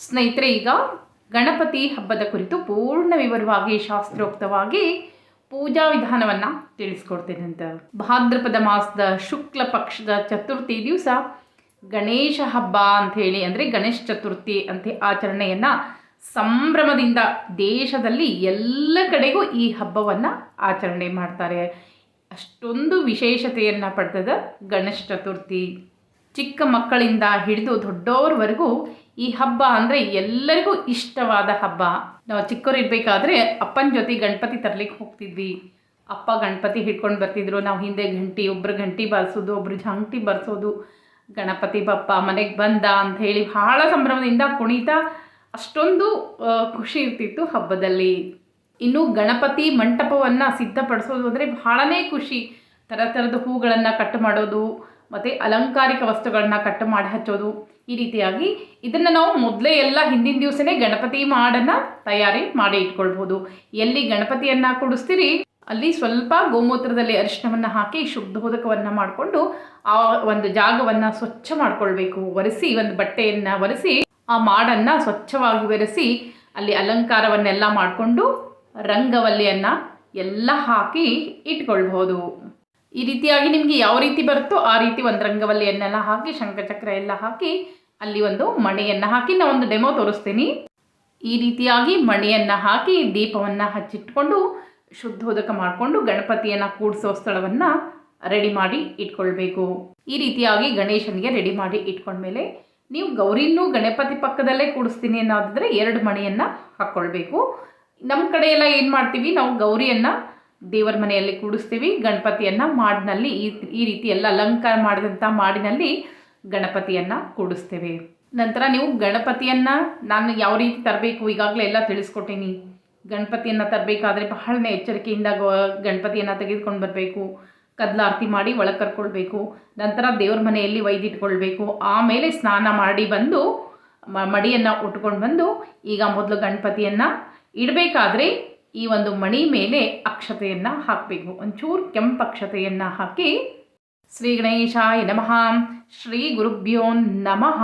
ಸ್ನೇಹಿತರೆ, ಈಗ ಗಣಪತಿ ಹಬ್ಬದ ಕುರಿತು ಪೂರ್ಣ ವಿವರವಾಗಿ ಶಾಸ್ತ್ರೋಕ್ತವಾಗಿ ಪೂಜಾ ವಿಧಾನವನ್ನು ತಿಳಿಸ್ಕೊಡ್ತೇನೆ ಅಂತ. ಭಾದ್ರಪದ ಮಾಸದ ಶುಕ್ಲ ಪಕ್ಷದ ಚತುರ್ಥಿ ದಿವಸ ಗಣೇಶ ಹಬ್ಬ ಅಂಥೇಳಿ ಅಂದರೆ ಗಣೇಶ ಚತುರ್ಥಿ ಅಂತ ಆಚರಣೆಯನ್ನು ಸಂಭ್ರಮದಿಂದ ದೇಶದಲ್ಲಿ ಎಲ್ಲ ಕಡೆಗೂ ಈ ಹಬ್ಬವನ್ನು ಆಚರಣೆ ಮಾಡ್ತಾರೆ. ಅಷ್ಟೊಂದು ವಿಶೇಷತೆಯನ್ನು ಪಡೆದ ಗಣೇಶ ಚತುರ್ಥಿ. ಚಿಕ್ಕ ಮಕ್ಕಳಿಂದ ಹಿಡಿದು ದೊಡ್ಡವ್ರವರೆಗೂ ಈ ಹಬ್ಬ ಅಂದರೆ ಎಲ್ಲರಿಗೂ ಇಷ್ಟವಾದ ಹಬ್ಬ. ನಾವು ಚಿಕ್ಕವರಿರ್ಬೇಕಾದ್ರೆ ಅಪ್ಪನ ಜೊತೆ ಗಣಪತಿ ತರ್ಲಿಕ್ಕೆ ಹೋಗ್ತಿದ್ವಿ. ಅಪ್ಪ ಗಣಪತಿ ಹಿಡ್ಕೊಂಡು ಬರ್ತಿದ್ರು. ನಾವು ಹಿಂದೆ ಗಂಟಿ ಒಬ್ರು ಗಂಟಿ ಬಾರಿಸೋದು, ಒಬ್ರು ಜಂಟಿ ಬರ್ಸೋದು. ಗಣಪತಿ ಬಪ್ಪ ಮನೆಗೆ ಬಂದ ಅಂತ ಹೇಳಿ ಭಾಳ ಸಂಭ್ರಮದಿಂದ ಕುಣಿತಾ ಅಷ್ಟೊಂದು ಖುಷಿ ಇರ್ತಿತ್ತು ಹಬ್ಬದಲ್ಲಿ. ಇನ್ನು ಗಣಪತಿ ಮಂಟಪವನ್ನು ಸಿದ್ಧಪಡಿಸೋದು ಅಂದರೆ ಬಹಳನೇ ಖುಷಿ. ಥರ ಥರದ ಹೂಗಳನ್ನು ಕಟ್ ಮಾಡೋದು ಮತ್ತು ಅಲಂಕಾರಿಕ ವಸ್ತುಗಳನ್ನ ಕಟ್ ಮಾಡಿ ಹಚ್ಚೋದು ಈ ರೀತಿಯಾಗಿ ಇದನ್ನು ನಾವು ಮೊದಲೇ ಎಲ್ಲ ಹಿಂದಿನ ದಿವಸನೇ ಗಣಪತಿ ಮಾಡನ್ನು ತಯಾರಿ ಮಾಡಿ ಇಟ್ಕೊಳ್ಬೋದು ಎಲ್ಲಿ ಗಣಪತಿಯನ್ನು ಕೊಡಿಸ್ತೀರಿ, ಅಲ್ಲಿ ಸ್ವಲ್ಪ ಗೋಮೂತ್ರದಲ್ಲಿ ಅರಿಶಿಣವನ್ನು ಹಾಕಿ ಶುದ್ಧೋದಕವನ್ನು ಮಾಡಿಕೊಂಡು ಆ ಒಂದು ಜಾಗವನ್ನು ಸ್ವಚ್ಛ ಮಾಡ್ಕೊಳ್ಬೇಕು. ಒರೆಸಿ ಒಂದು ಬಟ್ಟೆಯನ್ನು ಒರೆಸಿ ಆ ಮಾಡನ್ನು ಸ್ವಚ್ಛವಾಗಿ ಒರೆಸಿ ಅಲ್ಲಿ ಅಲಂಕಾರವನ್ನೆಲ್ಲ ಮಾಡಿಕೊಂಡು ರಂಗವಲ್ಲಿಯನ್ನು ಎಲ್ಲ ಹಾಕಿ ಇಟ್ಕೊಳ್ಬೋದು ಈ ರೀತಿಯಾಗಿ ನಿಮಗೆ ಯಾವ ರೀತಿ ಬರುತ್ತೋ ಆ ರೀತಿ ಒಂದು ರಂಗವಲ್ಲಿಯನ್ನೆಲ್ಲ ಹಾಕಿ, ಶಂಖಚಕ್ರ ಎಲ್ಲ ಹಾಕಿ, ಅಲ್ಲಿ ಒಂದು ಮಣೆಯನ್ನು ಹಾಕಿ ನಾನು ಒಂದು ಡೆಮೋ ತೋರಿಸ್ತೀನಿ. ಈ ರೀತಿಯಾಗಿ ಮಣೆಯನ್ನು ಹಾಕಿ, ದೀಪವನ್ನು ಹಚ್ಚಿಟ್ಕೊಂಡು, ಶುದ್ಧೋದಕ ಮಾಡಿಕೊಂಡು ಗಣಪತಿಯನ್ನು ಕೂಡಿಸೋ ಸ್ಥಳವನ್ನು ರೆಡಿ ಮಾಡಿ ಇಟ್ಕೊಳ್ಬೇಕು. ಈ ರೀತಿಯಾಗಿ ಗಣೇಶನಿಗೆ ರೆಡಿ ಮಾಡಿ ಇಟ್ಕೊಂಡ್ಮೇಲೆ ನೀವು ಗೌರಿನೂ ಗಣಪತಿ ಪಕ್ಕದಲ್ಲೇ ಕೂಡಿಸ್ತೀನಿ ಅನ್ನೋದಾದರೆ ಎರಡು ಮಣೆಯನ್ನು ಹಾಕ್ಕೊಳ್ಬೇಕು. ನಮ್ಮ ಕಡೆಯೆಲ್ಲ ಏನು ಮಾಡ್ತೀವಿ? ನಾವು ಗೌರಿಯನ್ನು ದೇವರ ಮನೆಯಲ್ಲಿ ಕೂಡಿಸ್ತೀವಿ. ಗಣಪತಿಯನ್ನು ಮಾಡಿನಲ್ಲಿ ಈ ಈ ರೀತಿ ಎಲ್ಲ ಅಲಂಕಾರ ಮಾಡಿದಂಥ ಮಾಡಿನಲ್ಲಿ ಗಣಪತಿಯನ್ನು ಕೂಡಿಸ್ತೇವೆ. ನಂತರ ನೀವು ಗಣಪತಿಯನ್ನು ನಾನು ಯಾವ ರೀತಿ ತರಬೇಕು ಈಗಾಗಲೇ ಎಲ್ಲ ತಿಳಿಸ್ಕೊಟ್ಟೀನಿ. ಗಣಪತಿಯನ್ನು ತರಬೇಕಾದ್ರೆ ಬಹಳನೇ ಎಚ್ಚರಿಕೆಯಿಂದ ಗಣಪತಿಯನ್ನು ತೆಗೆದುಕೊಂಡು ಬರಬೇಕು. ಕದ್ಲಾರತಿ ಮಾಡಿ ಒಳಗೆ ಕರ್ಕೊಳ್ಬೇಕು. ನಂತರ ದೇವ್ರ ಮನೆಯಲ್ಲಿ ಒಯ್ದಿಟ್ಕೊಳ್ಬೇಕು ಆಮೇಲೆ ಸ್ನಾನ ಮಾಡಿ ಬಂದು ಮಡಿಯನ್ನು ಉಟ್ಕೊಂಡು ಬಂದು ಈಗ ಮೊದಲು ಗಣಪತಿಯನ್ನು ಇಡಬೇಕಾದ್ರೆ ಈ ಒಂದು ಮಣಿ ಮೇಲೆ ಅಕ್ಷತೆಯನ್ನು ಹಾಕಬೇಕು. ಒಂಚೂರು ಕೆಂಪು ಅಕ್ಷತೆಯನ್ನು ಹಾಕಿ ಶ್ರೀ ಗಣೇಶಾಯ ನಮಃ, ಶ್ರೀ ಗುರುಭ್ಯೋ ನಮಃ.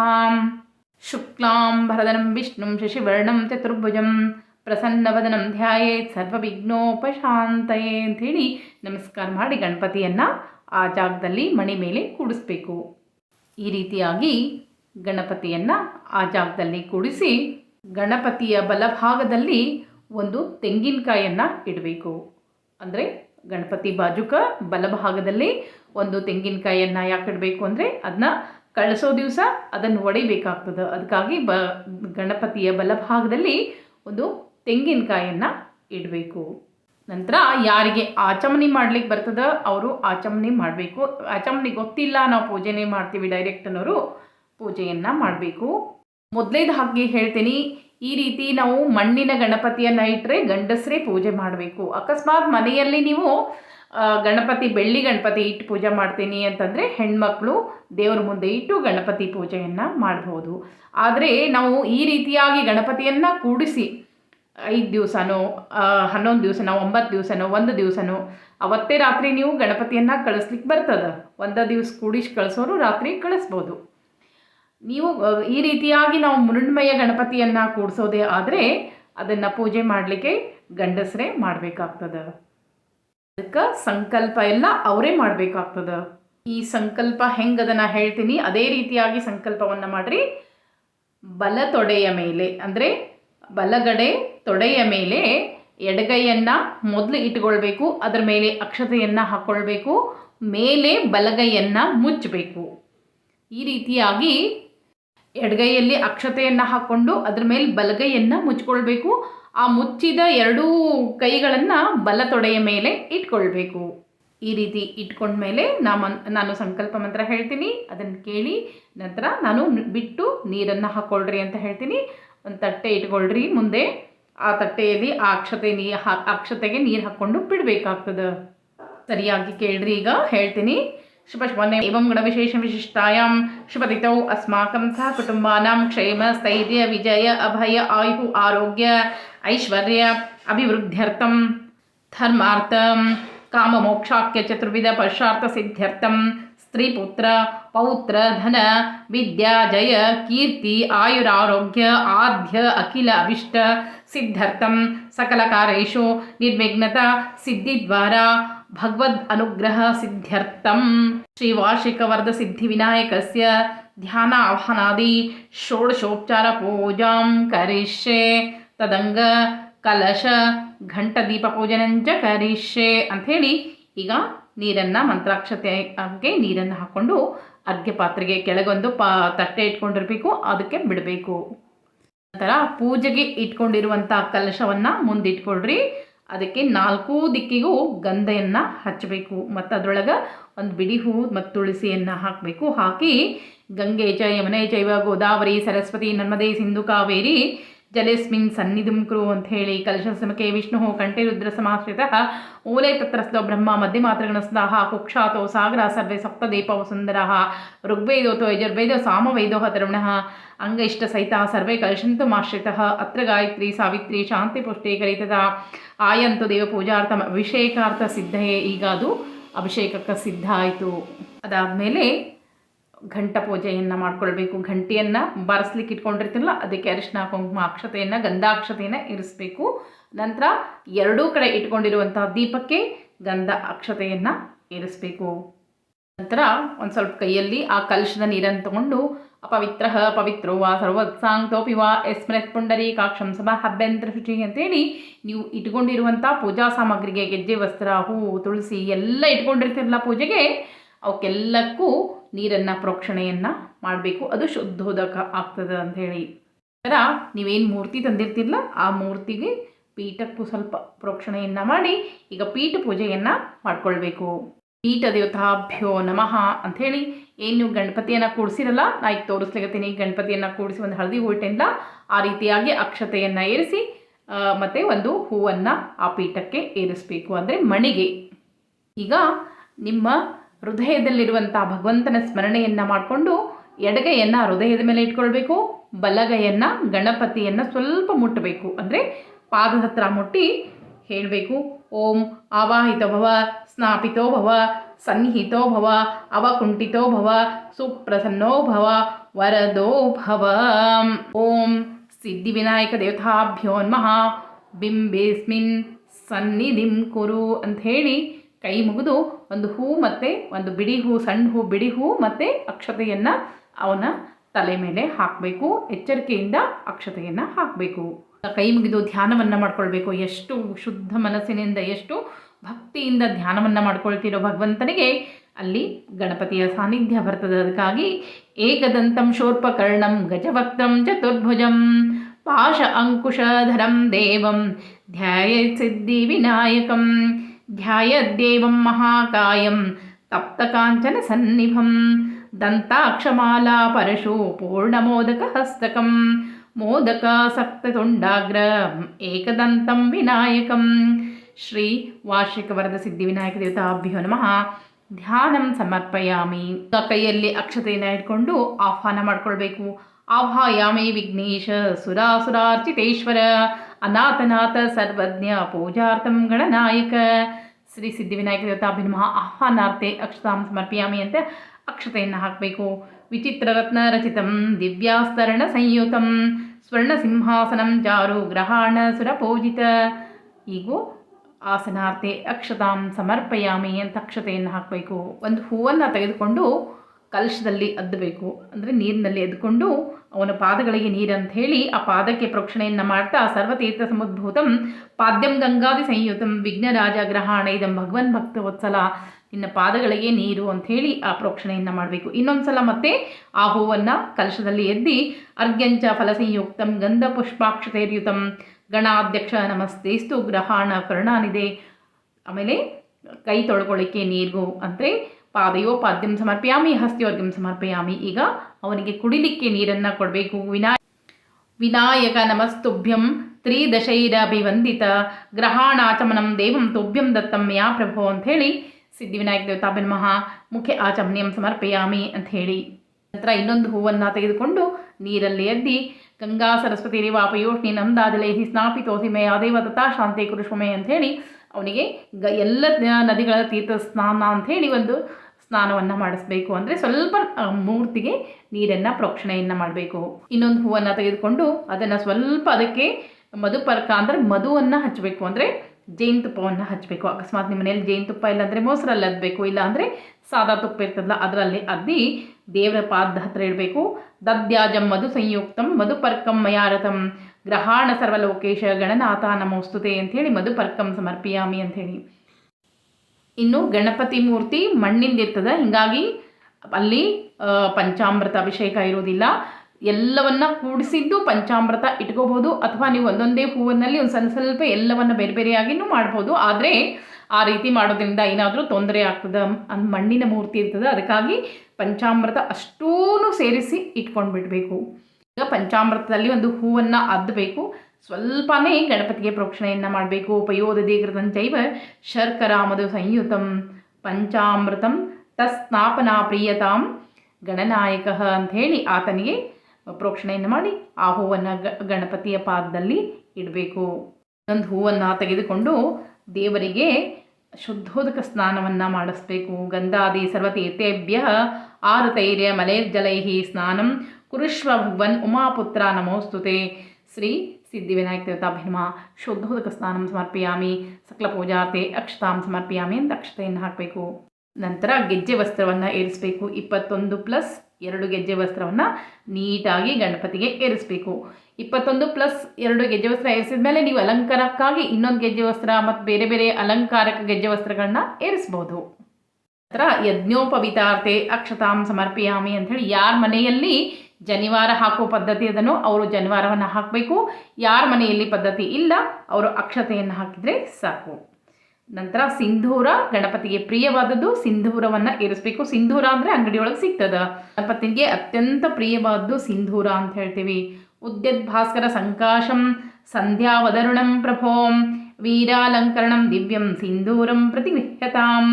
ಶುಕ್ಲಾಂ ಭರದನಂ ವಿಷ್ಣುಂ, ಶಶಿವರ್ಣಂ, ಚತುರ್ಭುಜಂ, ಪ್ರಸನ್ನವದನಂ ಧ್ಯಾಯೇತ್ ಸರ್ವವಿಘ್ನೋಪಶಾಂತಯೇ ಅಂಥೇಳಿ ನಮಸ್ಕಾರ ಮಾಡಿ ಗಣಪತಿಯನ್ನು ಆ ಜಾಗದಲ್ಲಿ ಮಣಿ ಮೇಲೆ ಕೂಡಿಸ್ಬೇಕು. ಈ ರೀತಿಯಾಗಿ ಗಣಪತಿಯನ್ನು ಆ ಜಾಗದಲ್ಲಿ ಕೂಡಿಸಿ ಗಣಪತಿಯ ಬಲಭಾಗದಲ್ಲಿ ಒಂದು ತೆಂಗಿನಕಾಯನ್ನು ಇಡಬೇಕು. ಅಂದರೆ ಗಣಪತಿ ಬಾಜುಕ ಬಲಭಾಗದಲ್ಲಿ ಒಂದು ತೆಂಗಿನಕಾಯಿಯನ್ನು ಯಾಕೆ ಇಡಬೇಕು ಅಂದರೆ ಅದನ್ನ ಕಳಿಸೋ ದಿವಸ ಅದನ್ನು ಒಡಿಬೇಕಾಗ್ತದೆ ಅದಕ್ಕಾಗಿ ಬ, ಗಣಪತಿಯ ಬಲಭಾಗದಲ್ಲಿ ಒಂದು ತೆಂಗಿನಕಾಯಿಯನ್ನು ಇಡಬೇಕು. ನಂತರ ಯಾರಿಗೆ ಆಚಮನಿ ಮಾಡ್ಲಿಕ್ಕೆ ಬರ್ತದ ಅವರು ಆಚಮನಿ ಮಾಡಬೇಕು. ಆಚಮನಿ ಗೊತ್ತಿಲ್ಲ ನಾವು ಪೂಜೆನೇ ಮಾಡ್ತೀವಿ ಡೈರೆಕ್ಟ್ ಅನ್ನೋರು ಪೂಜೆಯನ್ನು ಮಾಡಬೇಕು. ಮೊದಲೇದು ಹಾಗೆ ಹೇಳ್ತೀನಿ ಈ ರೀತಿ ನಾವು ಮಣ್ಣಿನ ಗಣಪತಿಯನ್ನು ಇಟ್ಟರೆ ಗಂಡಸರೇ ಪೂಜೆ ಮಾಡಬೇಕು. ಅಕಸ್ಮಾತ್ ಮನೆಯಲ್ಲಿ ನೀವು ಗಣಪತಿ, ಬೆಳ್ಳಿ ಗಣಪತಿ ಇಟ್ಟು ಪೂಜೆ ಮಾಡ್ತೀನಿ ಅಂತಂದರೆ ಹೆಣ್ಮಕ್ಳು ದೇವ್ರ ಮುಂದೆ ಇಟ್ಟು ಗಣಪತಿ ಪೂಜೆಯನ್ನು ಮಾಡ್ಬೋದು. ಆದರೆ ನಾವು ಈ ರೀತಿಯಾಗಿ ಗಣಪತಿಯನ್ನು ಕೂಡಿಸಿ, ಐದು ದಿವಸನೋ ಹನ್ನೊಂದು ದಿವಸನೋ, ಒಂಬತ್ತು ದಿವಸನೋ, ಒಂದು ದಿವಸನೋ, ಅವತ್ತೇ ರಾತ್ರಿ ನೀವು ಗಣಪತಿಯನ್ನು ಕಳಿಸ್ಲಿಕ್ಕೆ ಬರ್ತದೆ. ಒಂದು ದಿವಸ ಕೂಡಿಸಿ ಕಳಿಸೋರು ರಾತ್ರಿ ಕಳಿಸ್ಬೋದು. ನೀವು ಈ ರೀತಿಯಾಗಿ ನಾವು ಮೃಣ್ಮಯ ಗಣಪತಿಯನ್ನು ಕೂಡಿಸೋದೇ ಆದರೆ ಅದನ್ನು ಪೂಜೆ ಮಾಡಲಿಕ್ಕೆ ಗಂಡಸರೇ ಮಾಡಬೇಕಾಗ್ತದೆ. ಅದಕ್ಕೆ ಸಂಕಲ್ಪ ಎಲ್ಲ ಅವರೇ ಮಾಡಬೇಕಾಗ್ತದೆ. ಈ ಸಂಕಲ್ಪ ಹೆಂಗದನ್ನು ಹೇಳ್ತೀನಿ, ಅದೇ ರೀತಿಯಾಗಿ ಸಂಕಲ್ಪವನ್ನು ಮಾಡಿರಿ. ಬಲ ತೊಡೆಯ ಮೇಲೆ, ಅಂದರೆ ಬಲಗಡೆ ತೊಡೆಯ ಮೇಲೆ ಎಡಗೈಯನ್ನು ಮೊದಲು ಇಟ್ಕೊಳ್ಬೇಕು, ಅದರ ಮೇಲೆ ಅಕ್ಷತೆಯನ್ನು ಹಾಕ್ಕೊಳ್ಬೇಕು ಮೇಲೆ ಬಲಗೈಯನ್ನು ಮುಚ್ಚಬೇಕು. ಈ ರೀತಿಯಾಗಿ ಎಡಗೈಯಲ್ಲಿ ಅಕ್ಷತೆಯನ್ನು ಹಾಕ್ಕೊಂಡು ಅದ್ರ ಮೇಲೆ ಬಲಗೈಯನ್ನು ಮುಚ್ಕೊಳ್ಬೇಕು. ಆ ಮುಚ್ಚಿದ ಎರಡೂ ಕೈಗಳನ್ನು ಬಲ ತೊಡೆಯ ಮೇಲೆ ಇಟ್ಕೊಳ್ಬೇಕು. ಈ ರೀತಿ ಇಟ್ಕೊಂಡ್ಮೇಲೆ ನಾನು ನಾನು ಸಂಕಲ್ಪ ಮಂತ್ರ ಹೇಳ್ತೀನಿ. ಅದನ್ನು ಕೇಳಿ ನಂತರ ನಾನು ಬಿಟ್ಟು ನೀರನ್ನು ಹಾಕ್ಕೊಳ್ರಿ ಅಂತ ಹೇಳ್ತೀನಿ. ಒಂದು ತಟ್ಟೆ ಇಟ್ಕೊಳ್ರಿ ಮುಂದೆ. ಆ ತಟ್ಟೆಯಲ್ಲಿ ಆ ಅಕ್ಷತೆ ನೀ ಹಾ ಅಕ್ಷತೆಗೆ ನೀರು ಹಾಕ್ಕೊಂಡು ಬಿಡಬೇಕಾಗ್ತದೆ. ಸರಿಯಾಗಿ ಕೇಳ್ರಿ ಈಗ ಹೇಳ್ತೀನಿ. शुभशुभने एवं गुणविशेषविशिष्टायां शुभदितौ अस्माकं सह कुटुम्बानां क्षेम स्थैर्य विजय, अभय, आयु, आरोग्य, ऐश्वर्य, अभिवृद्ध्यर्थं, धर्मार्थं, काममोक्षाख्य चतुर्विधपर्षार्थसिद्ध्यर्थं स्त्रीपुत्र, पौत्र, धन, विद्या, जय, कीर्ति, आयुरारोग्य, आद्य, अखिल, अभिष्ट सिद्ध्यर्थं, सकलकारेषु निर्विघ्नता, सिद्धिद्वारा ಭಗವದ್ ಅನುಗ್ರಹ ಸಿದ್ಧ್ಯರ್ಥಂ. ಶ್ರೀ ವಾರ್ಷಿಕ ವರದ ಸಿದ್ಧಿ ವಿನಾಯಕಸ್ಯ ಧ್ಯಾನ ಆಹ್ವಾನಾದಿ ಷೋಡಶೋಪಚಾರ ಪೂಜಾಂ ಕರಿಷ್ಯೆ. ತದಂಗ ಕಲಶ ಘಂಟದೀಪ ಪೂಜನಂಚ ಕರಿಷ್ಯೆ ಅಂಥೇಳಿ ಈಗ ನೀರನ್ನು ಮಂತ್ರಾಕ್ಷತೆಗೆ ನೀರನ್ನು ಹಾಕ್ಕೊಂಡು ಅರ್ಘ್ಯ ಪಾತ್ರೆಗೆ ಕೆಳಗೊಂದು ಪಾ ತಟ್ಟೆ ಇಟ್ಕೊಂಡಿರಬೇಕು, ಅದಕ್ಕೆ ಬಿಡಬೇಕು. ನಂತರ ಪೂಜೆಗೆ ಇಟ್ಕೊಂಡಿರುವಂಥ ಕಲಶವನ್ನು ಮುಂದಿಟ್ಕೊಳ್ರಿ. ಅದಕ್ಕೆ ನಾಲ್ಕು ದಿಕ್ಕಿಗೂ ಗಂಧೆಯನ್ನು ಹಚ್ಚಬೇಕು. ಮತ್ತು ಅದರೊಳಗೆ ಒಂದು ಬಿಡಿ ಹೂವು ಮತ್ತು ತುಳಸಿಯನ್ನು ಹಾಕಬೇಕು. ಹಾಕಿ ಗಂಗೆ ಜಯ ಯಮನೆ ಚೈವ ಗೋದಾವರಿ, ಸರಸ್ವತಿ, ನರ್ಮದೆ, ಸಿಂಧು, ಕಾವೇರಿ ಜಲೇಸ್ಮಿನ್ ಸನ್ನಿಧಿಂ ಕುರು ಅಂತ ಹೇಳಿ ಕಲಶಸಮಕೆ ವಿಷ್ಣು ಕಂಠೆ ರುದ್ರ ಸಮಾಶ್ರಿತ ಓಲೆ ತತ್ರಸ್ಥೋ ಬ್ರಹ್ಮ ಮಧ್ಯಮಾತ್ರಗಣಸ್ದಾಹ ಕುಕ್ಷಾತೋ ಸಾಗರ ಸರ್ವೇ ಸಪ್ತದೀಪವು ಸುಂದರ ಋಗ್ವೇದೋತೋ ಯಜುರ್ವೇದೋ ಸಾಮವೇದೋ ತರುಣಃ ಅಂಗೈಷ್ಟ ಸಹಿತ ಸರ್ವೇ ಕಲಶಂತು ಮಾಶ್ರಿತಃ ಅತ್ರ ಗಾಯತ್ರಿ ಸಾವಿತ್ರಿ ಶಾಂತಿ ಪುಷ್ಟೀಕರಿತದ ಆಯಂತು ದೇವ ಪೂಜಾರ್ಥ ಅಭಿಷೇಕಾರ್ಥ ಸಿದ್ಧಯೇ. ಈಗ ಅದು ಅಭಿಷೇಕಕ್ಕೆ ಸಿದ್ಧ ಆಯಿತು. ಅದಾದಮೇಲೆ ಘಂಟ ಪೂಜೆಯನ್ನು ಮಾಡ್ಕೊಳ್ಬೇಕು, ಘಂಟಿಯನ್ನು ಬಾರಿಸ್ಲಿಕ್ಕೆ ಇಟ್ಕೊಂಡಿರ್ತೀನಲ್ಲ, ಅದಕ್ಕೆ ಅರಿಶಿನ ಕುಂಕುಮ ಅಕ್ಷತೆಯನ್ನು, ಗಂಧಾಕ್ಷತೆಯನ್ನು ಇರಿಸ್ಬೇಕು. ನಂತರ ಎರಡೂ ಕಡೆ ಇಟ್ಕೊಂಡಿರುವಂತಹ ದೀಪಕ್ಕೆ ಗಂಧ ಅಕ್ಷತೆಯನ್ನು ಇರಿಸ್ಬೇಕು. ನಂತರ ಒಂದು ಸ್ವಲ್ಪ ಕೈಯಲ್ಲಿ ಆ ಕಲಶದ ನೀರನ್ನು ತಗೊಂಡು, ಅಪವಿತ್ರ ಪವಿತ್ರೋ ವಾ ಸರ್ವತ್ಸಾಂಗ್ತೋಪಿ ವಾ ಎಸ್ಮೃತ್ ಪುಂಡರಿ ಕಾಕ್ಷಂ ಸಭಾ ಹಬ್ಬೆಂದ್ರ ಶುಚಿ ಅಂತೇಳಿ ನೀವು ಇಟ್ಕೊಂಡಿರುವಂಥ ಪೂಜಾ ಸಾಮಗ್ರಿಗೆ ಗೆಜ್ಜೆ, ವಸ್ತ್ರ, ಹೂವು, ತುಳಸಿ ಎಲ್ಲ ಇಟ್ಕೊಂಡಿರ್ತೀರಲ್ಲ ಪೂಜೆಗೆ, ಅವಕ್ಕೆಲ್ಲಕ್ಕೂ ನೀರನ್ನು, ಪ್ರೋಕ್ಷಣೆಯನ್ನು ಮಾಡಬೇಕು. ಅದು ಶುದ್ಧೋದಕ ಆಗ್ತದೆ ಅಂಥೇಳಿ ನಂತರ ನೀವೇನು ಮೂರ್ತಿ ತಂದಿರ್ತಿಲ್ಲ ಆ ಮೂರ್ತಿಗೆ ಪೀಠಕ್ಕೂ ಸ್ವಲ್ಪ ಪ್ರೋಕ್ಷಣೆಯನ್ನು ಮಾಡಿ, ಈಗ ಪೀಠ ಪೂಜೆಯನ್ನು ಮಾಡ್ಕೊಳ್ಬೇಕು. ಪೀಠ ದೇವತಾಭ್ಯೋ ನಮಃ ಅಂಥೇಳಿ ಏನು ನೀವು ಗಣಪತಿಯನ್ನು ಕೂಡಿಸಿರಲ್ಲ ನಾ ಈಗ ತೋರಿಸ್ಲಿಕ್ಕೀನಿ ಗಣಪತಿಯನ್ನು ಕೂಡಿಸಿ ಒಂದು ಹಳದಿ ಹೂಟೆಯಿಂದ ಆ ರೀತಿಯಾಗಿ ಅಕ್ಷತೆಯನ್ನು ಏರಿಸಿ ಮತ್ತು ಒಂದು ಹೂವನ್ನು ಆ ಪೀಠಕ್ಕೆ ಏರಿಸಬೇಕು. ಅಂದರೆ ಮಣಿಗೆ. ಈಗ ನಿಮ್ಮ ಹೃದಯದಲ್ಲಿರುವಂಥ ಭಗವಂತನ ಸ್ಮರಣೆಯನ್ನು ಮಾಡಿಕೊಂಡು ಎಡಗೈಯನ್ನು ಹೃದಯದ ಮೇಲೆ ಇಟ್ಕೊಳ್ಬೇಕು, ಬಲಗೈಯನ್ನು, ಗಣಪತಿಯನ್ನು ಸ್ವಲ್ಪ ಮುಟ್ಟಬೇಕು ಅಂದರೆ ಪಾದದ ಹತ್ರ ಮುಟ್ಟಿ ಹೇಳಬೇಕು. ಓಂ ಆವಾಹಿತೋ ಭವ ಸ್ನಾಪಿತೋ ಭವ ಸನ್ನಿಹಿತೋ ಭವ ಅವಕುಂಠಿತೋ ಭವ ಸುಪ್ರಸನ್ನೋ ಭವ ವರದೋ ಭವ ಓಂ ಸಿದ್ಧಿವಿನಾಯಕ ದೇವತಾಭ್ಯೋ ನಮಃ. ಬಿಂಬೇಸ್ಮಿನ್ ಸನ್ನಿಧಿಂ ಕುರು ಅಂತ ಹೇಳಿ ಕೈ ಮುಗಿದು ಒಂದು ಹೂ ಮತ್ತು ಒಂದು ಬಿಡಿ ಹೂ, ಸಣ್ಣ ಹೂ, ಬಿಡಿ ಹೂ ಮತ್ತು ಅಕ್ಷತೆಯನ್ನು ಅವನ ತಲೆ ಮೇಲೆ ಹಾಕಬೇಕು. ಎಚ್ಚರಿಕೆಯಿಂದ ಅಕ್ಷತೆಯನ್ನು ಹಾಕಬೇಕು. ಕೈ ಮುಗಿದು ಧ್ಯಾನವನ್ನು ಮಾಡ್ಕೊಳ್ಬೇಕು. ಎಷ್ಟು ಶುದ್ಧ ಮನಸ್ಸಿನಿಂದ, ಎಷ್ಟು ಭಕ್ತಿಯಿಂದ ಧ್ಯಾನವನ್ನು ಮಾಡ್ಕೊಳ್ತಿರೋ ಭಗವಂತನಿಗೆ ಅಲ್ಲಿ ಗಣಪತಿಯ ಸಾನ್ನಿಧ್ಯ ಅದಕ್ಕಾಗಿ ಏಕದಂತಂ ಶೋರ್ಪಕರ್ಣಂ ಗಜವಕ್ತಂ ಚತುರ್ಭುಜಂ ಪಾಶ ಅಂಕುಶಧರಂ ದೇವಂ ಧ್ಯಾಯ ಸಿದ್ಧಿ ವಿನಾಯಕಂ ಸನ್ನಿಭಂ ದಂತಾಕ್ಷಮಾಲಾ ಪರಶು ಪೂರ್ಣಮೋದಕ ಹಸ್ತಕಂ ಮೋದಕ ಸಪ್ತತುಂಡಾಗ್ರ ಏಕದಂತಂ ವಿನಾಯಕಂ ಶ್ರೀ ವಾರ್ಷಿಕ ವರದ ಸಿದ್ಧಿವಿನಾಯಕ ದೇವತಾಭ್ಯೋ ನಮಃ ಧ್ಯಾನಂ ಸಮರ್ಪಯಾಮಿ ಕೈಯಲ್ಲಿ ಅಕ್ಷತೆಯನ್ನು ಇಟ್ಕೊಂಡು ಆಹ್ವಾನ ಮಾಡಿಕೊಳ್ಬೇಕು. ಆಹ್ವಾಯಾಮಿ ವಿಘ್ನೇಶ ಸುರಾಸುರಾರ್ಚಿತೇಶ್ವರ ಅನಾಥನಾಥ ಸರ್ವಜ್ಞ ಪೂಜಾರ್ಥಂ ಗಣನಾಯಕ. ಶ್ರೀ ಸಿದ್ಧಿವಿನಾಯಕ ದೇವತಾಭ್ಯ ನಮಃ. ಆಹ್ವಾನಾರ್ಥೆ ಅಕ್ಷತಾಂ ಸಮರ್ಪಯಾಮಿ ಅಂತ ಅಕ್ಷತೆಯನ್ನು ಹಾಕಬೇಕು. ವಿಚಿತ್ರರತ್ನ ರಚಿತಂ ದಿವ್ಯಾಸ್ತರಣ ಸಂಯುತಂ ಸ್ವರ್ಣ ಸಿಂಹಾಸನಂ ಜಾರು ಗ್ರಹಾಣ ಸುರಪೂಜಿತ. ಈಗೂ ಆಸನಾರ್ಥೆ ಅಕ್ಷತಾಂ ಸಮರ್ಪಯಾಮಿ ಅಂತ ಅಕ್ಷತೆಯನ್ನು ಹಾಕಬೇಕು. ಒಂದು ಹೂವನ್ನು ತೆಗೆದುಕೊಂಡು ಕಲಶದಲ್ಲಿ ಅದ್ದಬೇಕು ಅಂದರೆ ನೀರಿನಲ್ಲಿ ಎದ್ಕೊಂಡು ಅವನ ಪಾದಗಳಿಗೆ ನೀರಂತ ಹೇಳಿ ಆ ಪಾದಕ್ಕೆ ಪ್ರೋಕ್ಷಣೆಯನ್ನು ಮಾಡ್ತಾ ಸರ್ವತೀರ್ಥ ಸಮುದ್ಭೂತಂ ಪಾದ್ಯಂ ಗಂಗಾದಿ ಸಂಯುತಂ ವಿಘ್ನರಾಜ ಗ್ರಹಾಣ ಇದಂ ಭಗವನ್ ಭಕ್ತ ವತ್ಸಲ ನಿನ್ನ ಪಾದಗಳಿಗೆ ನೀರು ಅಂಥೇಳಿ ಆ ಪ್ರೋಕ್ಷಣೆಯನ್ನು ಮಾಡಬೇಕು. ಇನ್ನೊಂದು ಸಲ ಮತ್ತೆ ಆ ಹೂವನ್ನು ಕಲಶದಲ್ಲಿ ಎದ್ದಿ ಅರ್ಘ್ಯಂಚ ಫಲಸಂಯುಕ್ತಂ ಗಂಧ ಪುಷ್ಪಾಕ್ಷತೆರ್ಯುತಂ ಗಣಾಧ್ಯಕ್ಷ ನಮಸ್ತೇಸ್ತು ಗ್ರಹಾಣ ಕರುಣಾನಿದೆ ಆಮೇಲೆ ಕೈ ತೊಳ್ಕೊಳ್ಳಿಕ್ಕೆ ನೀರು ಅಂದರೆ ಪಾದಯೋ ಪಾದ್ಯಂ ಸಮರ್ಪಯಾಮಿ, ಹಸ್ತಿಯೋರ್ಗಂ ಸಮರ್ಪಯಾಮಿ. ಈಗ ಅವನಿಗೆ ಕುಡಿಲಿಕ್ಕೆ ನೀರನ್ನು ಕೊಡಬೇಕು. ವಿನಾ ವಿನಾಯಕ ನಮಸ್ತುಭ್ಯಂ ತ್ರಿದಶೈರಭಿವಂದಿತ ಗ್ರಹಾಣಾಚಮನಂ ದೇವಂ ತುಭ್ಯಂ ದತ್ತಂ ಯಾ ಪ್ರಭೋ ಅಂಥೇಳಿ ಸಿದ್ಧಿವಿನಾಯಕ ದೇವತಾಭ್ಯ ನಮಃ. ಮುಖ್ಯ ಆಚಮನಿಯಂ ಸಮರ್ಪಯಾಮಿ ಹೇಳಿ. ನಂತರ ಇನ್ನೊಂದು ಹೂವನ್ನು ತೆಗೆದುಕೊಂಡು ನೀರಲ್ಲಿ ಎದ್ದಿ ಗಂಗಾ ಸರಸ್ವತಿ ರೇವಾಪಯೋಷ್ಣಿ ನಂದಾದಲೇಹಿ ಸ್ನಾಪಿತೋಸಿ ಮೇ ಆದೇವ ತಥಾ ಶಾಂತಿ ಕುರುಷ್ಮೆ ಅಂಥೇಳಿ ಅವನಿಗೆ ಗ ಎಲ್ಲ ನದಿಗಳ ತೀರ್ಥ ಸ್ನಾನ ಅಂತ ಹೇಳಿ ಒಂದು ಸ್ನಾನವನ್ನು ಮಾಡಿಸ್ಬೇಕು ಅಂದರೆ ಸ್ವಲ್ಪ ಮೂರ್ತಿಗೆ ನೀರನ್ನು ಪ್ರೋಕ್ಷಣೆಯನ್ನು ಮಾಡಬೇಕು. ಇನ್ನೊಂದು ಹೂವನ್ನು ತೆಗೆದುಕೊಂಡು ಅದನ್ನು ಸ್ವಲ್ಪ ಅದಕ್ಕೆ ಮಧುಪರ್ಕ ಅಂದರೆ ಮಧುವನ್ನು ಹಚ್ಚಬೇಕು ಅಂದರೆ ಜೇನುತುಪ್ಪವನ್ನು ಹಚ್ಚಬೇಕು ಅಕಸ್ಮಾತ್ ನಿಮ್ಮ ಮನೇಲಿ ಜೇನುತುಪ್ಪ ಇಲ್ಲಾಂದರೆ ಮೊಸರಲ್ಲಿ ಅದ್ಬೇಕು ಇಲ್ಲ ಅಂದರೆ ಸಾದಾ ತುಪ್ಪ ಇರ್ತದಲ್ಲ ಅದರಲ್ಲಿ ಅದ್ದಿ ದೇವರ ಪಾದ ಹತ್ರ ಇಡಬೇಕು. ದದ್ಯಾಜಂ ಮಧು ಸಂಯುಕ್ತಂ ಮಧುಪರ್ಕಂ ಮಯಾರಥಂ ಗ್ರಹಾಣ ಸರ್ವಲೋಕೇಶ ಗಣನಾಥ ನಮೋಸ್ತುತೆ ಅಂಥೇಳಿ ಮಧುಪರ್ಕಂ ಸಮರ್ಪಿಯಾಮಿ ಅಂಥೇಳಿ. ಇನ್ನು ಗಣಪತಿ ಮೂರ್ತಿ ಮಣ್ಣಿಂದ ಇರ್ತದೆ ಹೀಗಾಗಿ ಅಲ್ಲಿ ಪಂಚಾಮೃತ ಅಭಿಷೇಕ ಇರೋದಿಲ್ಲ ಎಲ್ಲವನ್ನ ಕೂಡಿಸಿದ್ದು ಪಂಚಾಮೃತ ಇಟ್ಕೋಬಹುದು, ಅಥವಾ ನೀವು ಒಂದೊಂದೇ ಹೂವಿನಲ್ಲಿ ಒಂದು ಸ್ವಲ್ಪ ಸ್ವಲ್ಪ ಎಲ್ಲವನ್ನ ಬೇರೆ ಬೇರೆಯಾಗಿನೂ ಮಾಡ್ಬೋದು. ಆದರೆ ಆ ರೀತಿ ಮಾಡೋದ್ರಿಂದ ಏನಾದರೂ ತೊಂದರೆ ಆಗ್ತದೆ ಮಣ್ಣಿನ ಮೂರ್ತಿ ಇರ್ತದೆ, ಅದಕ್ಕಾಗಿ ಪಂಚಾಮೃತ ಅಷ್ಟೂ ಸೇರಿಸಿ ಇಟ್ಕೊಂಡು ಬಿಡಬೇಕು ಪಂಚಾಮೃತದಲ್ಲಿ ಒಂದು ಹೂವನ್ನು ಅದ್ದಬೇಕು ಸ್ವಲ್ಪನೇ ಗಣಪತಿಗೆ ಪ್ರೋಕ್ಷಣೆಯನ್ನು ಮಾಡಬೇಕು. ಉಪಯೋಧ ಕೃತಂಚೈವ ಶರ್ಕರಾಮದು ಸಂಯುತಂ ಪಂಚಾಮೃತಂ ತಸ್ನಾಪನಾ ಪ್ರಿಯತಾಂ ಗಣನಾಯಕ ಅಂಥೇಳಿ ಆತನಿಗೆ ಪ್ರೋಕ್ಷಣೆಯನ್ನು ಮಾಡಿ ಆ ಹೂವನ್ನು ಗಣಪತಿಯ ಪಾದದಲ್ಲಿ ಇಡಬೇಕು. ಒಂದು ಹೂವನ್ನು ತೆಗೆದುಕೊಂಡು ದೇವರಿಗೆ ಶುದ್ಧೋದಕ ಸ್ನಾನವನ್ನು ಮಾಡಿಸ್ಬೇಕು. ಗಂಧಾದಿ ಸರ್ವತೀರ್ಥೇಭ್ಯ ಆರುತೈರ್ಯ ಮಲೇರ್ಜಲೈ ಸ್ನಾನಂ ಕುರುಷ್ವ ಭಗವನ್ ಉಮಾಪುತ್ರ ನಮೋಸ್ತುತೆ. ಶ್ರೀ ಸಿದ್ಧಿವಿನಾಯಕ ದೇವತಾಭಿನಮ ಶುದ್ಧೋದಕ ಸ್ನಾನ ಸಮರ್ಪಯಾಮಿ, ಸಕಲ ಪೂಜಾರ್ತೆ ಅಕ್ಷತಾಂ ಸಮರ್ಪಯಾಮಿ ಅಂತ ಅಕ್ಷತೆಯನ್ನು ಹಾಕಬೇಕು. ನಂತರ ಗೆಜ್ಜೆ ವಸ್ತ್ರವನ್ನು ಏರಿಸಬೇಕು. ಇಪ್ಪತ್ತೊಂದು ಪ್ಲಸ್ ಎರಡು ಗೆಜ್ಜೆ ವಸ್ತ್ರವನ್ನು ನೀಟಾಗಿ ಗಣಪತಿಗೆ ಏರಿಸಬೇಕು. ಇಪ್ಪತ್ತೊಂದು ಪ್ಲಸ್ ಎರಡು ಗೆಜ್ಜೆ ವಸ್ತ್ರ ಏರಿಸಿದ ಮೇಲೆ ನೀವು ಅಲಂಕಾರಕ್ಕಾಗಿ ಇನ್ನೊಂದು ಗೆಜ್ಜೆ ವಸ್ತ್ರ ಮತ್ತು ಬೇರೆ ಬೇರೆ ಅಲಂಕಾರಕ ಗೆಜ್ಜೆ ವಸ್ತ್ರಗಳನ್ನ ಏರಿಸ್ಬೋದು. ನಂತರ ಯಜ್ಞೋಪವಿತಾರ್ತೆ ಅಕ್ಷತಾಂ ಸಮರ್ಪಯಾಮಿ ಅಂಥೇಳಿ ಯಾರ ಮನೆಯಲ್ಲಿ ಜನಿವಾರ ಹಾಕುವ ಪದ್ಧತಿ ಅದನ್ನು ಅವರು ಜನಿವಾರವನ್ನು ಹಾಕಬೇಕು. ಯಾರ ಮನೆಯಲ್ಲಿ ಪದ್ಧತಿ ಇಲ್ಲ, ಅವರು ಅಕ್ಷತೆಯನ್ನು ಹಾಕಿದರೆ ಸಾಕು. ನಂತರ ಸಿಂಧೂರ, ಗಣಪತಿಗೆ ಪ್ರಿಯವಾದದ್ದು ಸಿಂಧೂರವನ್ನು ಏರಿಸಬೇಕು ಸಿಂಧೂರ ಅಂದರೆ ಅಂಗಡಿಯೊಳಗೆ ಸಿಗ್ತದೆ. ಗಣಪತಿಗೆ ಅತ್ಯಂತ ಪ್ರಿಯವಾದದ್ದು ಸಿಂಧೂರ ಅಂತ ಹೇಳ್ತೀವಿ. ಉದ್ಯದ್ ಭಾಸ್ಕರ ಸಂಕಾಶಂ, ಸಂಧ್ಯಾವದರುಣಂ ಪ್ರಭೋಂ, ವೀರಾಲಂಕರಣಂ ದಿವ್ಯಂ ಸಿಂಧೂರಂ ಪ್ರತಿಗೃಹ್ಯತಾಂ.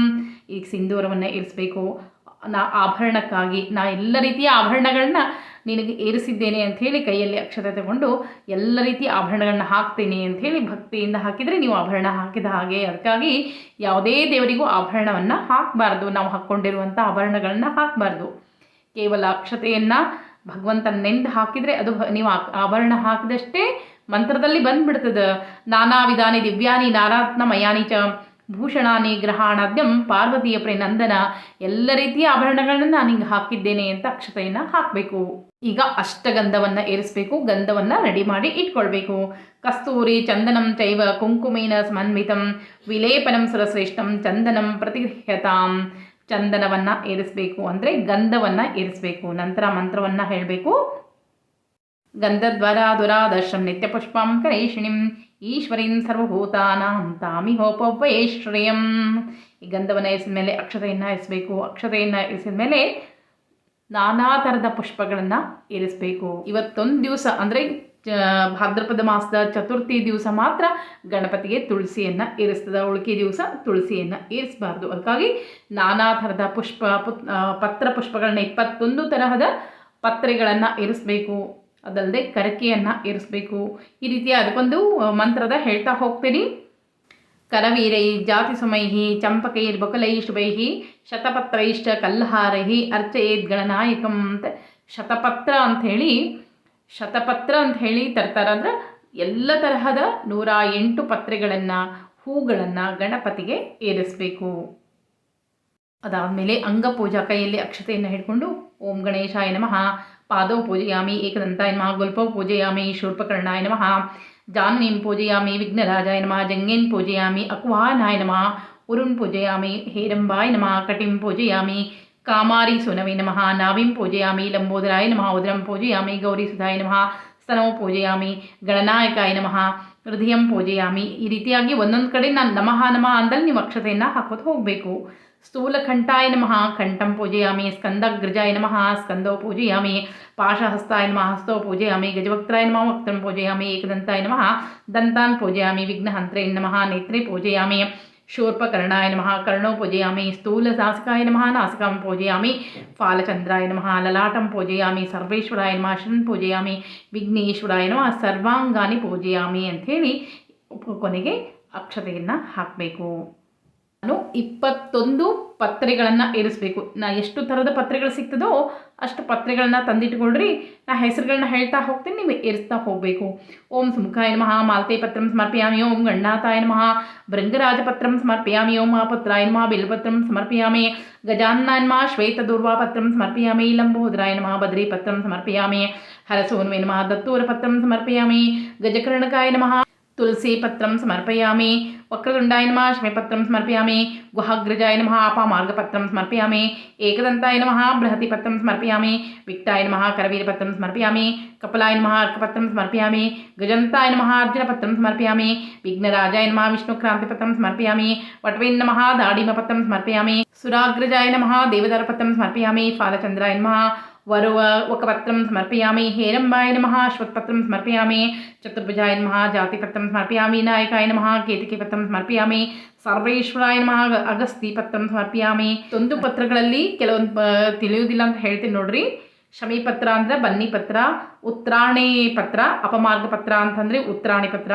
ಈ ಸಿಂಧೂರವನ್ನು ಏರಿಸಬೇಕು ನಾ ಆಭರಣಕ್ಕಾಗಿ, ನಾ ಎಲ್ಲ ರೀತಿಯ ಆಭರಣಗಳನ್ನ ನಿನಗೆ ಏರಿಸಿದ್ದೇನೆ ಅಂಥೇಳಿ ಕೈಯಲ್ಲಿ ಅಕ್ಷತೆ ತಗೊಂಡು ಎಲ್ಲ ರೀತಿಯ ಆಭರಣಗಳನ್ನ ಹಾಕ್ತೇನೆ ಅಂಥೇಳಿ ಭಕ್ತಿಯಿಂದ ಹಾಕಿದರೆ ನೀವು ಆಭರಣ ಹಾಕಿದ ಹಾಗೆ ಅದಕ್ಕಾಗಿ ಯಾವುದೇ ದೇವರಿಗೂ ಆಭರಣವನ್ನು ಹಾಕಬಾರ್ದು. ನಾವು ಹಾಕ್ಕೊಂಡಿರುವಂಥ ಆಭರಣಗಳನ್ನ ಹಾಕಬಾರ್ದು. ಕೇವಲ ಅಕ್ಷತೆಯನ್ನು ಭಗವಂತನೆಂದು ಹಾಕಿದರೆ ಅದು ನೀವು ಆಭರಣ ಹಾಕಿದಷ್ಟೇ ಮಂತ್ರದಲ್ಲಿ ಬಂದ್ಬಿಡ್ತದೆ. ನಾನಾ ವಿಧಾನಿ ದಿವ್ಯಾನಿ ನಾರಾತ್ನ ಮಯಾನಿ ಚ ಭೂಷಣಾನಿ ಗ್ರಹಾಣಾದ್ಯಂ ಪಾರ್ವತಿಯ ಪ್ರೇನಂದನ ಎಲ್ಲ ರೀತಿಯ ಆಭರಣಗಳನ್ನು ನಾನು ಹಿಂಗೆ ಹಾಕಿದ್ದೇನೆ ಅಂತ ಅಕ್ಷತೆಯನ್ನು ಹಾಕಬೇಕು. ಈಗ ಅಷ್ಟಗಂಧವನ್ನು ಏರಿಸಬೇಕು, ಗಂಧವನ್ನು ರೆಡಿ ಮಾಡಿ ಇಟ್ಕೊಳ್ಬೇಕು. ಕಸ್ತೂರಿ ಚಂದನಂ ಚೈವ ಕುಂಕುಮೇನ ಸಮನ್ವಿತಂ, ವಿಲೇಪನಂ ಸುರಶ್ರೇಷ್ಠಂ ಚಂದನಂ ಪ್ರತಿಹ್ಯತಾಂ. ಚಂದನವನ್ನು ಏರಿಸಬೇಕು ಅಂದರೆ ಗಂಧವನ್ನು ಏರಿಸಬೇಕು. ನಂತರ ಮಂತ್ರವನ್ನು ಹೇಳಬೇಕು. ಗಂಧದ್ವಾರ ದುರಾದರ್ಶಂ ನಿತ್ಯಪುಷ್ಪಂ ಕರೇಷಿಣಿಂ. ಈಶ್ವರೀಂ ಸರ್ವಭೂತಾನಾಂ ತಾಮಿಹೋಪವೈಶ್ರಯಂ ಈ ಗಂಧವನ್ನು ಇರಿಸಿದ ಮೇಲೆ ಅಕ್ಷತೆಯನ್ನು ಎಸಬೇಕು. ಅಕ್ಷತೆಯನ್ನು ಇರಿಸಿದ ಮೇಲೆ ನಾನಾ ಥರದ ಪುಷ್ಪಗಳನ್ನು ಇರಿಸಬೇಕು. ಇವತ್ತೊಂದು ದಿವಸ ಅಂದರೆ ಭಾದ್ರಪದ ಮಾಸದ ಚತುರ್ಥಿ ದಿವಸ ಮಾತ್ರ ಗಣಪತಿಗೆ ತುಳಸಿಯನ್ನು ಇರಿಸ್ತದ. ಉಳುಕಿ ದಿವಸ ತುಳಸಿಯನ್ನು ಇರಿಸಬಾರ್ದು. ಅದಕ್ಕಾಗಿ ನಾನಾ ಥರದ ಪುಷ್ಪ, ಪುತ್ ಪತ್ರ ಪುಷ್ಪಗಳನ್ನ ಇಪ್ಪತ್ತೊಂದು ತರಹದ ಪತ್ರೆಗಳನ್ನು ಇರಿಸಬೇಕು. ಅದಲ್ಲದೆ ಕರಕೆಯನ್ನು ಇರಿಸಬೇಕು ಈ ರೀತಿಯ ಅದಕ್ಕೊಂದು ಮಂತ್ರದ ಹೇಳ್ತಾ ಹೋಗ್ತೀನಿ. ಕರವೀರೈ ಜಾತಿಸುಮೈಃ ಚಂಪಕೈರ್ಬಕಲೈ ಶುಭೈಃ ಶತಪತ್ರೈಷ್ಟ ಕಲ್ಲಹಾರೈಃ ಅರ್ಚಯೇದ್ ಗಣನಾಯಕಂ ಅಂತ ಶತಪತ್ರ ಅಂಥೇಳಿ ಶತಪತ್ರ ಅಂತ ಹೇಳಿ ತರ್ತಾರೆ. ಅಂದ್ರೆ ಎಲ್ಲ ತರಹದ ನೂರ ಎಂಟು ಪತ್ರೆಗಳನ್ನು, ಹೂಗಳನ್ನು ಗಣಪತಿಗೆ ಏರಿಸಬೇಕು. ಅದಾದಮೇಲೆ ಅಂಗಪೂಜಾ ಕೈಯಲ್ಲಿ ಅಕ್ಷತೆಯನ್ನು ಹಿಡ್ಕೊಂಡು ಓಂ ಗಣೇಶಾಯ ನಮಃ. ಪಾದೌ ಪೂಜೆಯಾಮಿ ಏಕದಂತಾಯ ನಮಃ ಗುಲ್ಪೌ ಪೂಜೆಯಾಮಿ ಶೂರ್ಪಕರ್ಣಾಯ ನಮಃ ಜಾನ್ವೀಂ ಪೂಜೆಯಾಮಿ ವಿಘ್ನರಾಜಾಯ ನಮಃ ಜಂಗೇನ್ ಪೂಜೆಯಾಮಿ ಅಕ್ವಾನಾಯ ನಮಃ ಉರುಣ್ ಪೂಜೆಯಾಮಿ ಹೇರಂಬಾಯ ನಮಃ ಕಟಿಂ ಪೂಜೆಯಾಮಿ ಕಾಮಾರಿ ಸುನವೇ ನಮಃ ನಾವಿಂ ಪೂಜೆಯಾಮಿ ಲಂಬೋದರಾಯ ನಮಃ ಉದರಂ ಪೂಜೆಯಾಮಿ ಗೌರಿ ಸುಧಾಯ ನಮಃ ಸ್ತನವು ಪೂಜಯಾಮಿ ಗಣನಾಯಕಾಯ ನಮಃ ಹೃದಯಂ ಪೂಜಯಾಮಿ ಈ ರೀತಿಯಾಗಿ ಒಂದೊಂದು ಕಡೆ ನಾನು ನಮಃ ನಮಃ, ಅಂದಲ್ಲಿ ನೀವು ಅಕ್ಷತೆಯನ್ನು ಹಾಕೋದು ಹೋಗಬೇಕು. ಸ್ಥೂಲಕಂಠಾಯ ನಮಃ ಕಂಠಂ ಪೂಜಯಾಮಿ ಸ್ಕಂದಗ್ರಜಾಯ ನಮಃ ಸ್ಕಂದೋ ಪೂಜಯಾಮಿ ಪಾಶಹಸ್ತಾಯ ನಮಃ ಹಸ್ತೋ ಪೂಜಯಾಮಿ ಗಜವಕ್ತ್ರಾಯ ನಮಃ ವಕ್ತ್ರಂ ಪೂಜಯಾಮಿ ಏಕದಂತಾಯ ನಮಃ ದಂತಾನ್ ಪೂಜಯಾಮಿ ವಿಘ್ನಹಂತ್ರೇ ನಮಃ ನೇತ್ರೇ ಪೂಜಯಾಮಿ ಶೂರ್ಪಕರ್ಣಾಯ ನಮಃ ಕರ್ಣೋ ಪೂಜಯಾಮಿ ಸ್ಥೂಲಸಾಸಿಕಾಯ ನಮಃ ನಾಸಿಕಾಂ ಪೂಜಯಾಮಿ ಫಾಲಚಂದ್ರಾಯ ನಮಃ ಲಲಾಟಂ ಪೂಜಯಾಮಿ ಸರ್ವೇಶ್ವರಾಯ ನಮಃ ಶರಣ ಪೂಜಯಾಮಿ ವಿಘ್ನೇಶ್ವರಾಯ ನಮಃ ಸರ್ವಾಂಗಾನಿ ಪೂಜಯಾಮಿ ಅಂಥೇಳಿ ಕೊನೆಗೆ ಅಕ್ಷತೆಯನ್ನು ಹಾಕಬೇಕು. ನಾನು ಇಪ್ಪತ್ತೊಂದು ಪತ್ರೆಗಳನ್ನು ಏರಿಸಬೇಕು. ನಾ ಎಷ್ಟು ಥರದ ಪತ್ರೆಗಳು ಸಿಗ್ತದೋ ಅಷ್ಟು ಪತ್ರೆಗಳನ್ನ ತಂದಿಟ್ಕೊಳ್ರಿ. ನಾ ಹೆಸರುಗಳನ್ನ ಹೇಳ್ತಾ ಹೋಗ್ತೀನಿ ನೀವು ಏರಿಸ್ತಾ ಹೋಗಬೇಕು. ಓಂ ಸುಮುಖಾಯ ನಮಃ ಮಾಲ್ತೆ ಪತ್ರಂ ಸಮರ್ಪಯಾಮಿ. ಓಂ ಗಣ್ಣಾತಾಯ ನಮಃ ಭೃಂಗರಾಜಪತ್ರಂ ಸಮರ್ಪಯಾಮಿ. ಓಂ ಮಹಾಪುತ್ರಾಯ ನಮಃ ಬಿಲ್ಪತ್ರಂ ಸಮರ್ಪಯಾಮಿ. ಗಜಾನ್ನಾಯ ನಮಃ ಶ್ವೇತದೂರ್ವಾಪತ್ರಂ ಸಮರ್ಪಯಾಮಿ. ಲಂಬೋದರಾಯ ನಮಃ ಬದ್ರೀಪತ್ರಂ ಸಮರ್ಪಯಾಮಿ. ಹರಸೋನ್ವೇ ನಮಃ ದತ್ತೂರಪತ್ರಂ ಸಮರ್ಪಯಾಮಿ. ಗಜಕರ್ಣಕಾಯ ನಮಃ తులసీపత్రం సమర్పయామి వక్రతుండాయ నమ శమీపత్రం సమర్పయామి గుహాగ్రజాయ నమ అపమార్గపత్రం సమర్పయామి ఏకదంతాయ నమ బృహతిపత్రం సమర్పయామి విక్టాయ నమ కరవీరపత్రం సమర్పయామి కపలాయ నమ అర్కపత్రం సమర్పయామి గజంతాయ నమ అర్జునపత్రం సమర్పయామి విఘ్నరాజాయ నమ విష్ణుక్రాంతిపత్రం సమర్పయామి వటవీన్ నమ దాడిమపత్రం సమర్పయామి సురాగ్రజాయ నమ దేవదరపత్రం సమర్పయామి ఫాలచంద్రాయ నమ వరువ ಒಕಪತ್ರಂ పత్రం సమర్పయామి హేరంబాయ నమ శ్వత్పత్రం సమర్పయామి చతుర్భుజాయ నమ జాతిపత్రం సమర్పయామి నాయకాయ నమ కేతికి పత్రం సమర్పయామి ಸರ್ವೇಶ್ವರಾಯ ನಮಃ ಅಗಸ್ತಿ ಪತ್ರ ಸಮರ್ಪಿಯಾಮಿ ಒಂದು ಪತ್ರಗಳಲ್ಲಿ ಕೆಲವೊಂದು ತಿಳಿಯುವುದಿಲ್ಲ ಅಂತ ಹೇಳ್ತೀನಿ ನೋಡ್ರಿ. ಶಮಿ ಪತ್ರ ಅಂದರೆ ಬನ್ನಿ ಪತ್ರ ಉತ್ತರಾಣಿ ಪತ್ರ ಅಪಮಾರ್ಗ ಪತ್ರ ಅಂತಂದರೆ ಉತ್ತರಾಣಿ ಪತ್ರ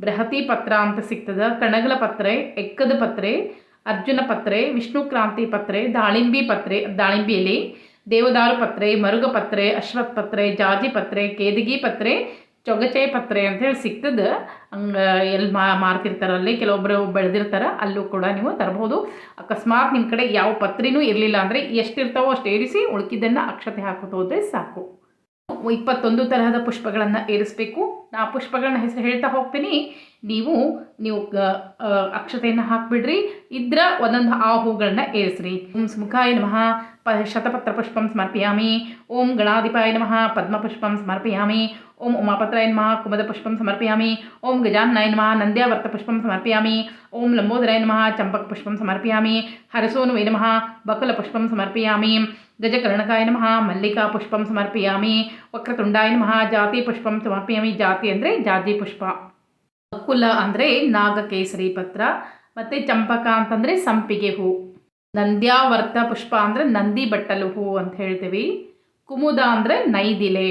ಬೃಹತಿ ಪತ್ರ ಅಂತ ಸಿಗ್ತದೆ ಕಣಗಲ ಪತ್ರೆ ಎಕ್ಕದ ಪತ್ರೆ ಅರ್ಜುನ ಪತ್ರೆ ವಿಷ್ಣು ಕ್ರಾಂತಿ ಪತ್ರೆ, ದಾಳಿಂಬಿ ಪತ್ರೆ ದಾಳಿಂಬಿಯಲ್ಲಿ ದೇವದಾರು ಪತ್ರೆ, ಮರುಗ ಪತ್ರೆ ಅಶ್ವತ್ ಪತ್ರೆ, ಜಾಜಿ ಪತ್ರೆ, ಕೇದಗಿ ಪತ್ರೆ, ಚೊಗಚೆ ಪತ್ರೆ ಅಂತೇಳಿ ಸಿಗ್ತದೆ. ಹಂಗೆ ಎಲ್ಲಿ ಮಾ ಮಾರ್ತಿರ್ತಾರಲ್ಲಿ ಕೆಲವೊಬ್ಬರು ಬೆಳೆದಿರ್ತಾರೆ, ಅಲ್ಲೂ ಕೂಡ ನೀವು ತರಬಹುದು ಅಕಸ್ಮಾತ್ ನಿಮ್ಮ ಕಡೆ ಯಾವ ಪತ್ರಿನೂ ಇರಲಿಲ್ಲ ಅಂದರೆ ಎಷ್ಟಿರ್ತಾವೋ ಅಷ್ಟು ಏರಿಸಿ ಉಳ್ಕಿದ್ದನ್ನು ಅಕ್ಷತೆ ಹಾಕೋದು ಹೋದರೆ ಸಾಕು. ಇಪ್ಪತ್ತೊಂದು ತರಹದ ಪುಷ್ಪಗಳನ್ನು ಏರಿಸಬೇಕು. ಆ ಪುಷ್ಪಗಳನ್ನ ಹೆಸರು ಹೇಳ್ತಾ ಹೋಗ್ತೀನಿ. ನೀವು ನೀವು ಅಕ್ಷತೆಯನ್ನು ಹಾಕಿಬಿಡ್ರಿ. ಇದ್ರ ಒಂದೊಂದು ಆ ಹೂಗಳನ್ನ ಏರಿಸ್ರಿ. ಸುಮುಖಾಯ ನಮಃ. ಪ ಶತಪತ್ರ ಪುಷ್ಪಂ ಸಮರ್ಪಯಾಮಿ ಓಂ ಗಣಾಧಿಪಾಯ ನಮಃ ಪದ್ಮಪುಷ್ಪಂ ಸಮರ್ಪಯಾಮಿ ಓಂ ಉಮಾಪತ್ರಾಯ ನಮಃ ಕುಮದಪುಷ್ಪಂ ಸಮರ್ಪಯಾಮಿ ಓಂ ಗಜಾನ್ನಾಯ ನಮಃ ನಂದ್ಯಾವರ್ತಪುಷ್ಪಂ ಸಮರ್ಪಯಾಮಿ ಓಂ ಲಂಬೋದರಾಯ ನಮಃ ಚಂಪಕಪುಷ್ಪಂ ಸಮರ್ಪಯಾಮಿ ಹರಸೋನುವೇ ನಮಃ ಬಕುಲಪುಷ್ಪಂ ಸಮರ್ಪಯಾಮಿ ಗಜಕರ್ಣಕಾಯ ನಮಃ ಮಲ್ಲಿಕಾ ಪುಷ್ಪಂ ಸಮರ್ಪಯಾಮಿ ವಕ್ರತುಂಡಾಯ ನಮಃ ಜಾತಿ ಪುಷ್ಪಂ ಸಮರ್ಪಯಾಮಿ ಜಾತಿ ಅಂದರೆ ಜಾಜಿ ಪುಷ್ಪ ಕುಲ ಅಂದರೆ ನಾಗಕೇಸರಿ ಪತ್ರ। ಮತ್ತು ಚಂಪಕ ಅಂತಂದರೆ ಸಂಪಿಗೆ ಹೂ। ನಂದ್ಯಾವರ್ತ ಪುಷ್ಪ ಅಂದರೆ ನಂದಿ ಬಟ್ಟಲು ಹೂ ಅಂತ ಹೇಳ್ತೀವಿ. ಕುಮುದ ಅಂದರೆ ನೈದಿಲೆ.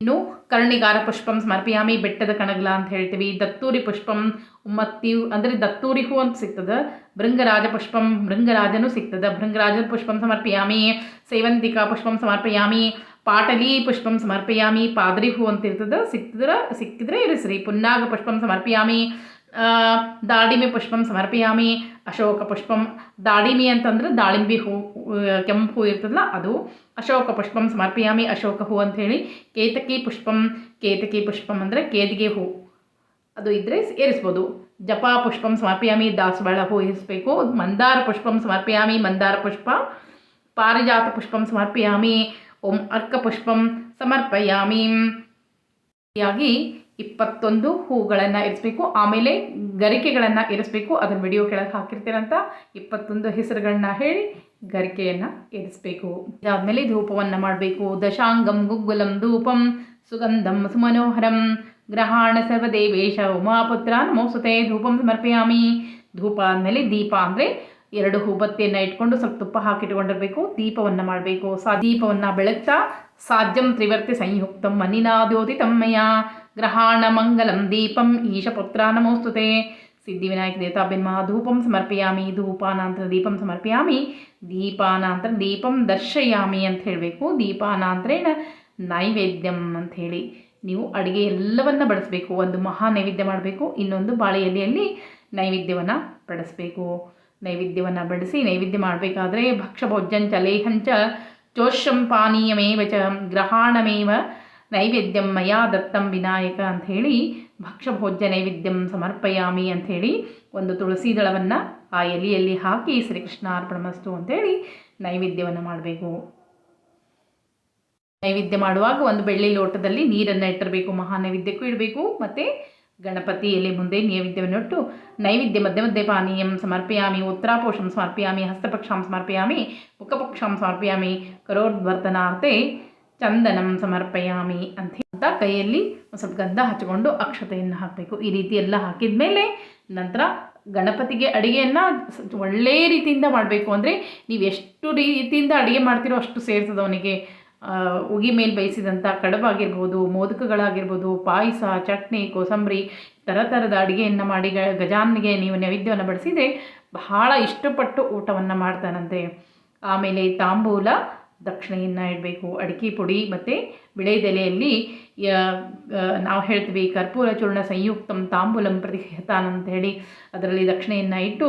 ಇನ್ನು ಕರ್ಣಿಗಾರ ಪುಷ್ಪಂ ಸಮರ್ಪಯಾಮಿ ಬೆಟ್ಟದ ಕಣಗಲ ಅಂತ ಹೇಳ್ತೀವಿ. ದತ್ತೂರಿ ಪುಷ್ಪಂ ಉಮ್ಮತ್ತಿ ಅಂದರೆ ದತ್ತೂರಿ ಹೂ ಅಂತ ಸಿಗ್ತದೆ. ಭೃಂಗರಾಜ ಪುಷ್ಪಂ ಭೃಂಗರಾಜನೂ ಸಿಗ್ತದೆ. ಭೃಂಗರಾಜ ಪುಷ್ಪಂ ಸಮರ್ಪಯಾಮಿ ಸೇವಂತಿಕಾ ಪುಷ್ಪಂ ಸಮರ್ಪಯಾಮಿ ಪಾಟಲಿ ಪುಷ್ಪಂ ಸಮರ್ಪಯಾಮಿ ಪಾದ್ರಿ ಹೂ ಅಂತ ಇರ್ತದೆ. ಸಿಕ್ತಿದ್ರೆ ಸಿಕ್ಕಿದ್ರೆ ಇರಿಸ್ರಿ. ಪುನ್ನಾಗ ಪುಷ್ಪಂ ಸಮರ್ಪಯಾಮಿ ಆ, ದಾಡಿಮೆ ಪುಷ್ಪಂ ಸಮರ್ಪಯಾಮಿ ಅಶೋಕ ಪುಷ್ಪಂ ದಾಡಿಮಿ ಅಂತಂದ್ರೆ ದಾಳಿಂಬಿ ಹೂ ಕೆಂಪು ಹೂ ಇರ್ತದಲ್ಲ, ಅದು ಅಶೋಕ ಪುಷ್ಪಂ ಸಮರ್ಪಯಾಮಿ ಅಶೋಕ ಹೂ ಅಂತ ಹೇಳಿ ಕೇತಕಿ ಪುಷ್ಪಂ ಕೇತಕಿ ಪುಷ್ಪಂ ಅಂದರೆ ಕೇದಿಗೆ ಹೂ. ಅದು ಇದ್ದರೆ ಏರಿಸ್ಬೋದು. ಜಪಾ ಪುಷ್ಪಂ ಸಮರ್ಪಯಾಮಿ ದಾಸವಾಳ ಹೂ ಇರಿಸಬೇಕು ಮಂದಾರ ಪುಷ್ಪಂ ಸಮರ್ಪಯಾಮಿ ಮಂದಾರ ಪುಷ್ಪ. ಪಾರಿಜಾತ ಪುಷ್ಪಂ ಸಮರ್ಪಯಾಮಿ ಓಂ ಅರ್ಕ ಪುಷ್ಪಂ ಸಮರ್ಪಯಾಮಿ. ಹೀಗಾಗಿ ಇಪ್ಪತ್ತೊಂದು ಹೂಗಳನ್ನು ಇರಿಸ್ಬೇಕು, ಆಮೇಲೆ ಗರಿಕೆಗಳನ್ನು ಇರಿಸ್ಬೇಕು. ಅದನ್ನು ವಿಡಿಯೋ ಕೆಳಗೆ ಹಾಕಿರ್ತೀರಂತ ಇಪ್ಪತ್ತೊಂದು ಹೆಸರುಗಳನ್ನ ಹೇಳಿ ಗರಿಕೆಯನ್ನು ಇರಿಸ್ಬೇಕು. ಇದಾದಮೇಲೆ ಧೂಪವನ್ನು ಮಾಡಬೇಕು. ದಶಾಂಗಂ ಗುಗ್ಗುಲಂ ಧೂಪಂ ಸುಗಂಧಂ ಸುಮನೋಹರಂ ಗ್ರಹಾಣ ಸರ್ವದೇವೇಶ ಉಮಾಪುತ್ರ ನಮೋಸುತೆ ಧೂಪಂ ಸಮರ್ಪಯಾಮಿ. ಧೂಪ ಆದಮೇಲೆ ದೀಪ ಅಂದರೆ ಎರಡು ಹೂಬತ್ತಿಯನ್ನು ಇಟ್ಕೊಂಡು ಸ್ವಲ್ಪ ತುಪ್ಪ ಹಾಕಿಟ್ಕೊಂಡಿರಬೇಕು. ದೀಪವನ್ನು ಮಾಡಬೇಕು. ಸಾ ದೀಪವನ್ನು ಬೆಳಗ್ತಾ ಸಾಧ್ಯಂ ತ್ರಿವರ್ತಿ ಸಂಯುಕ್ತಂ ಮನಿನಾದ್ಯೋತಿ ತಮ್ಮಯ್ಯ ಮಂಗಲಂ ದೀಪಂ ಈಶಪುತ್ರ ನಮೋಸ್ತುತೆ ಸಿದ್ಧಿವಿನಾಯಕ ದೇವತಾಭಿನ್ಮ ಧೂಪಂ ಸಮರ್ಪಯಾಮಿ ಧೂಪಾನಾಂತರ ದೀಪಂ ಸಮರ್ಪಯಾಮಿ ದೀಪಾನಾಂತರ ದೀಪಂ ದರ್ಶಯಾಮಿ ಅಂತ ಹೇಳಬೇಕು. ದೀಪಾನಾಂತರೇಣ ನೈವೇದ್ಯಂ ಅಂತ ಹೇಳಿ. ನೀವು ಅಡುಗೆ ಎಲ್ಲವನ್ನು ಬಡಿಸ್ಬೇಕು, ಒಂದು ಮಹಾ ನೈವೇದ್ಯ ಮಾಡಬೇಕು, ಇನ್ನೊಂದು ಬಾಳೆ ಎಲೆಯಲ್ಲಿ ನೈವೇದ್ಯವನ್ನು ಬಡಿಸ್ಬೇಕು. ನೈವೇದ್ಯವನ್ನು ಬಡಿಸಿ ನೈವೇದ್ಯ ಮಾಡಬೇಕಾದ್ರೆ ಭಕ್ಷಭೋಜ್ಯಂಚ ಲೇಹಂಚ ಚೋಷಂ ಪಾನೀಯಮೇವ ಚ, ಗ್ರಹಾಣಮೇವ ನೈವೇದ್ಯಂ ಮಯಾ ದತ್ತಂ ವಿನಾಯಕ ಅಂಥೇಳಿ ಭಕ್ಷಭೋಜ್ಯ ನೈವೇದ್ಯಂ ಸಮರ್ಪಯಾಮಿ ಅಂಥೇಳಿ ಒಂದು ತುಳಸಿ ದಳವನ್ನು ಆ ಎಲೆಯಲ್ಲಿ ಹಾಕಿ ಶ್ರೀಕೃಷ್ಣ ಅರ್ಪಣಮಸ್ತು ಅಂಥೇಳಿ ನೈವೇದ್ಯವನ್ನು ಮಾಡಬೇಕು. ನೈವೇದ್ಯ ಮಾಡುವಾಗ ಒಂದು ಬೆಳ್ಳಿ ಲೋಟದಲ್ಲಿ ನೀರನ್ನು ಇಟ್ಟಿರಬೇಕು ಮಹಾ ನೈವೇದ್ಯಕ್ಕೂ ಇಡಬೇಕು, ಮತ್ತು ಗಣಪತಿ ಎಲೆ ಮುಂದೆ ನೈವೇದ್ಯವನ್ನು ಇಟ್ಟು ನೈವೇದ್ಯ ಮಧ್ಯ ಮಧ್ಯೆ ಪಾನೀಯಂ ಸಮರ್ಪಯಾಮಿ ಉತ್ತರಾಪೋಷಂ ಸಮರ್ಪಯಾಮಿ, ಹಸ್ತಪಕ್ಷಾಂ ಸಮರ್ಪಯಾಮಿ, ಮುಖಪಕ್ಷಾಂ ಸಮರ್ಪಯಾಮಿ ಕರೋದ್ವರ್ತನಾರ್ಥೆ ಚಂದನಂ ಸಮರ್ಪಯಾಮಿ ಅಂತ ಅಂತ ಕೈಯಲ್ಲಿ ಸ್ವಲ್ಪ ಗಂಧ ಹಚ್ಕೊಂಡು ಅಕ್ಷತೆಯನ್ನು ಹಾಕಬೇಕು. ಈ ರೀತಿ ಎಲ್ಲ ಹಾಕಿದ ಮೇಲೆ ನಂತರ ಗಣಪತಿಗೆ ಅಡುಗೆಯನ್ನು ಒಳ್ಳೆಯ ರೀತಿಯಿಂದ ಮಾಡಬೇಕು ಅಂದರೆ ನೀವು ಎಷ್ಟು ರೀತಿಯಿಂದ ಅಡುಗೆ ಮಾಡ್ತಿರೋ ಅಷ್ಟು ಸೇರ್ತದೆ ಅವನಿಗೆ. ಉಗಿ ಮೇಲೆ ಬೇಯಿಸಿದಂಥ ಕಡಬಾಗಿರ್ಬೋದು, ಮೋದಕಗಳಾಗಿರ್ಬೋದು, ಪಾಯಸ, ಚಟ್ನಿ, ಕೋಸಂಬರಿ ಥರ ಥರದ ಅಡುಗೆಯನ್ನು ಮಾಡಿ ಗಜಾನ್ಗೆ ನೀವು ನೈವೇದ್ಯವನ್ನು ಬಡಿಸಿದರೆ ಬಹಳ ಇಷ್ಟಪಟ್ಟು ಊಟವನ್ನು ಮಾಡ್ತಾನಂತೆ. ಆಮೇಲೆ ತಾಂಬೂಲ ದಕ್ಷಿಣೆಯನ್ನು ಇಡಬೇಕು, ಅಡಿಕೆ ಪುಡಿ ಮತ್ತು ವಿಳೆದೆಲೆಯಲ್ಲಿ ನಾವು ಹೇಳ್ತೀವಿ ಕರ್ಪೂರ ಚೂರ್ಣ ಸಂಯುಕ್ತಂ ತಾಂಬೂಲಂ ಪ್ರತಿಹತಾನ್ ಅಂತ ಹೇಳಿ ಅದರಲ್ಲಿ ದಕ್ಷಿಣೆಯನ್ನು ಇಟ್ಟು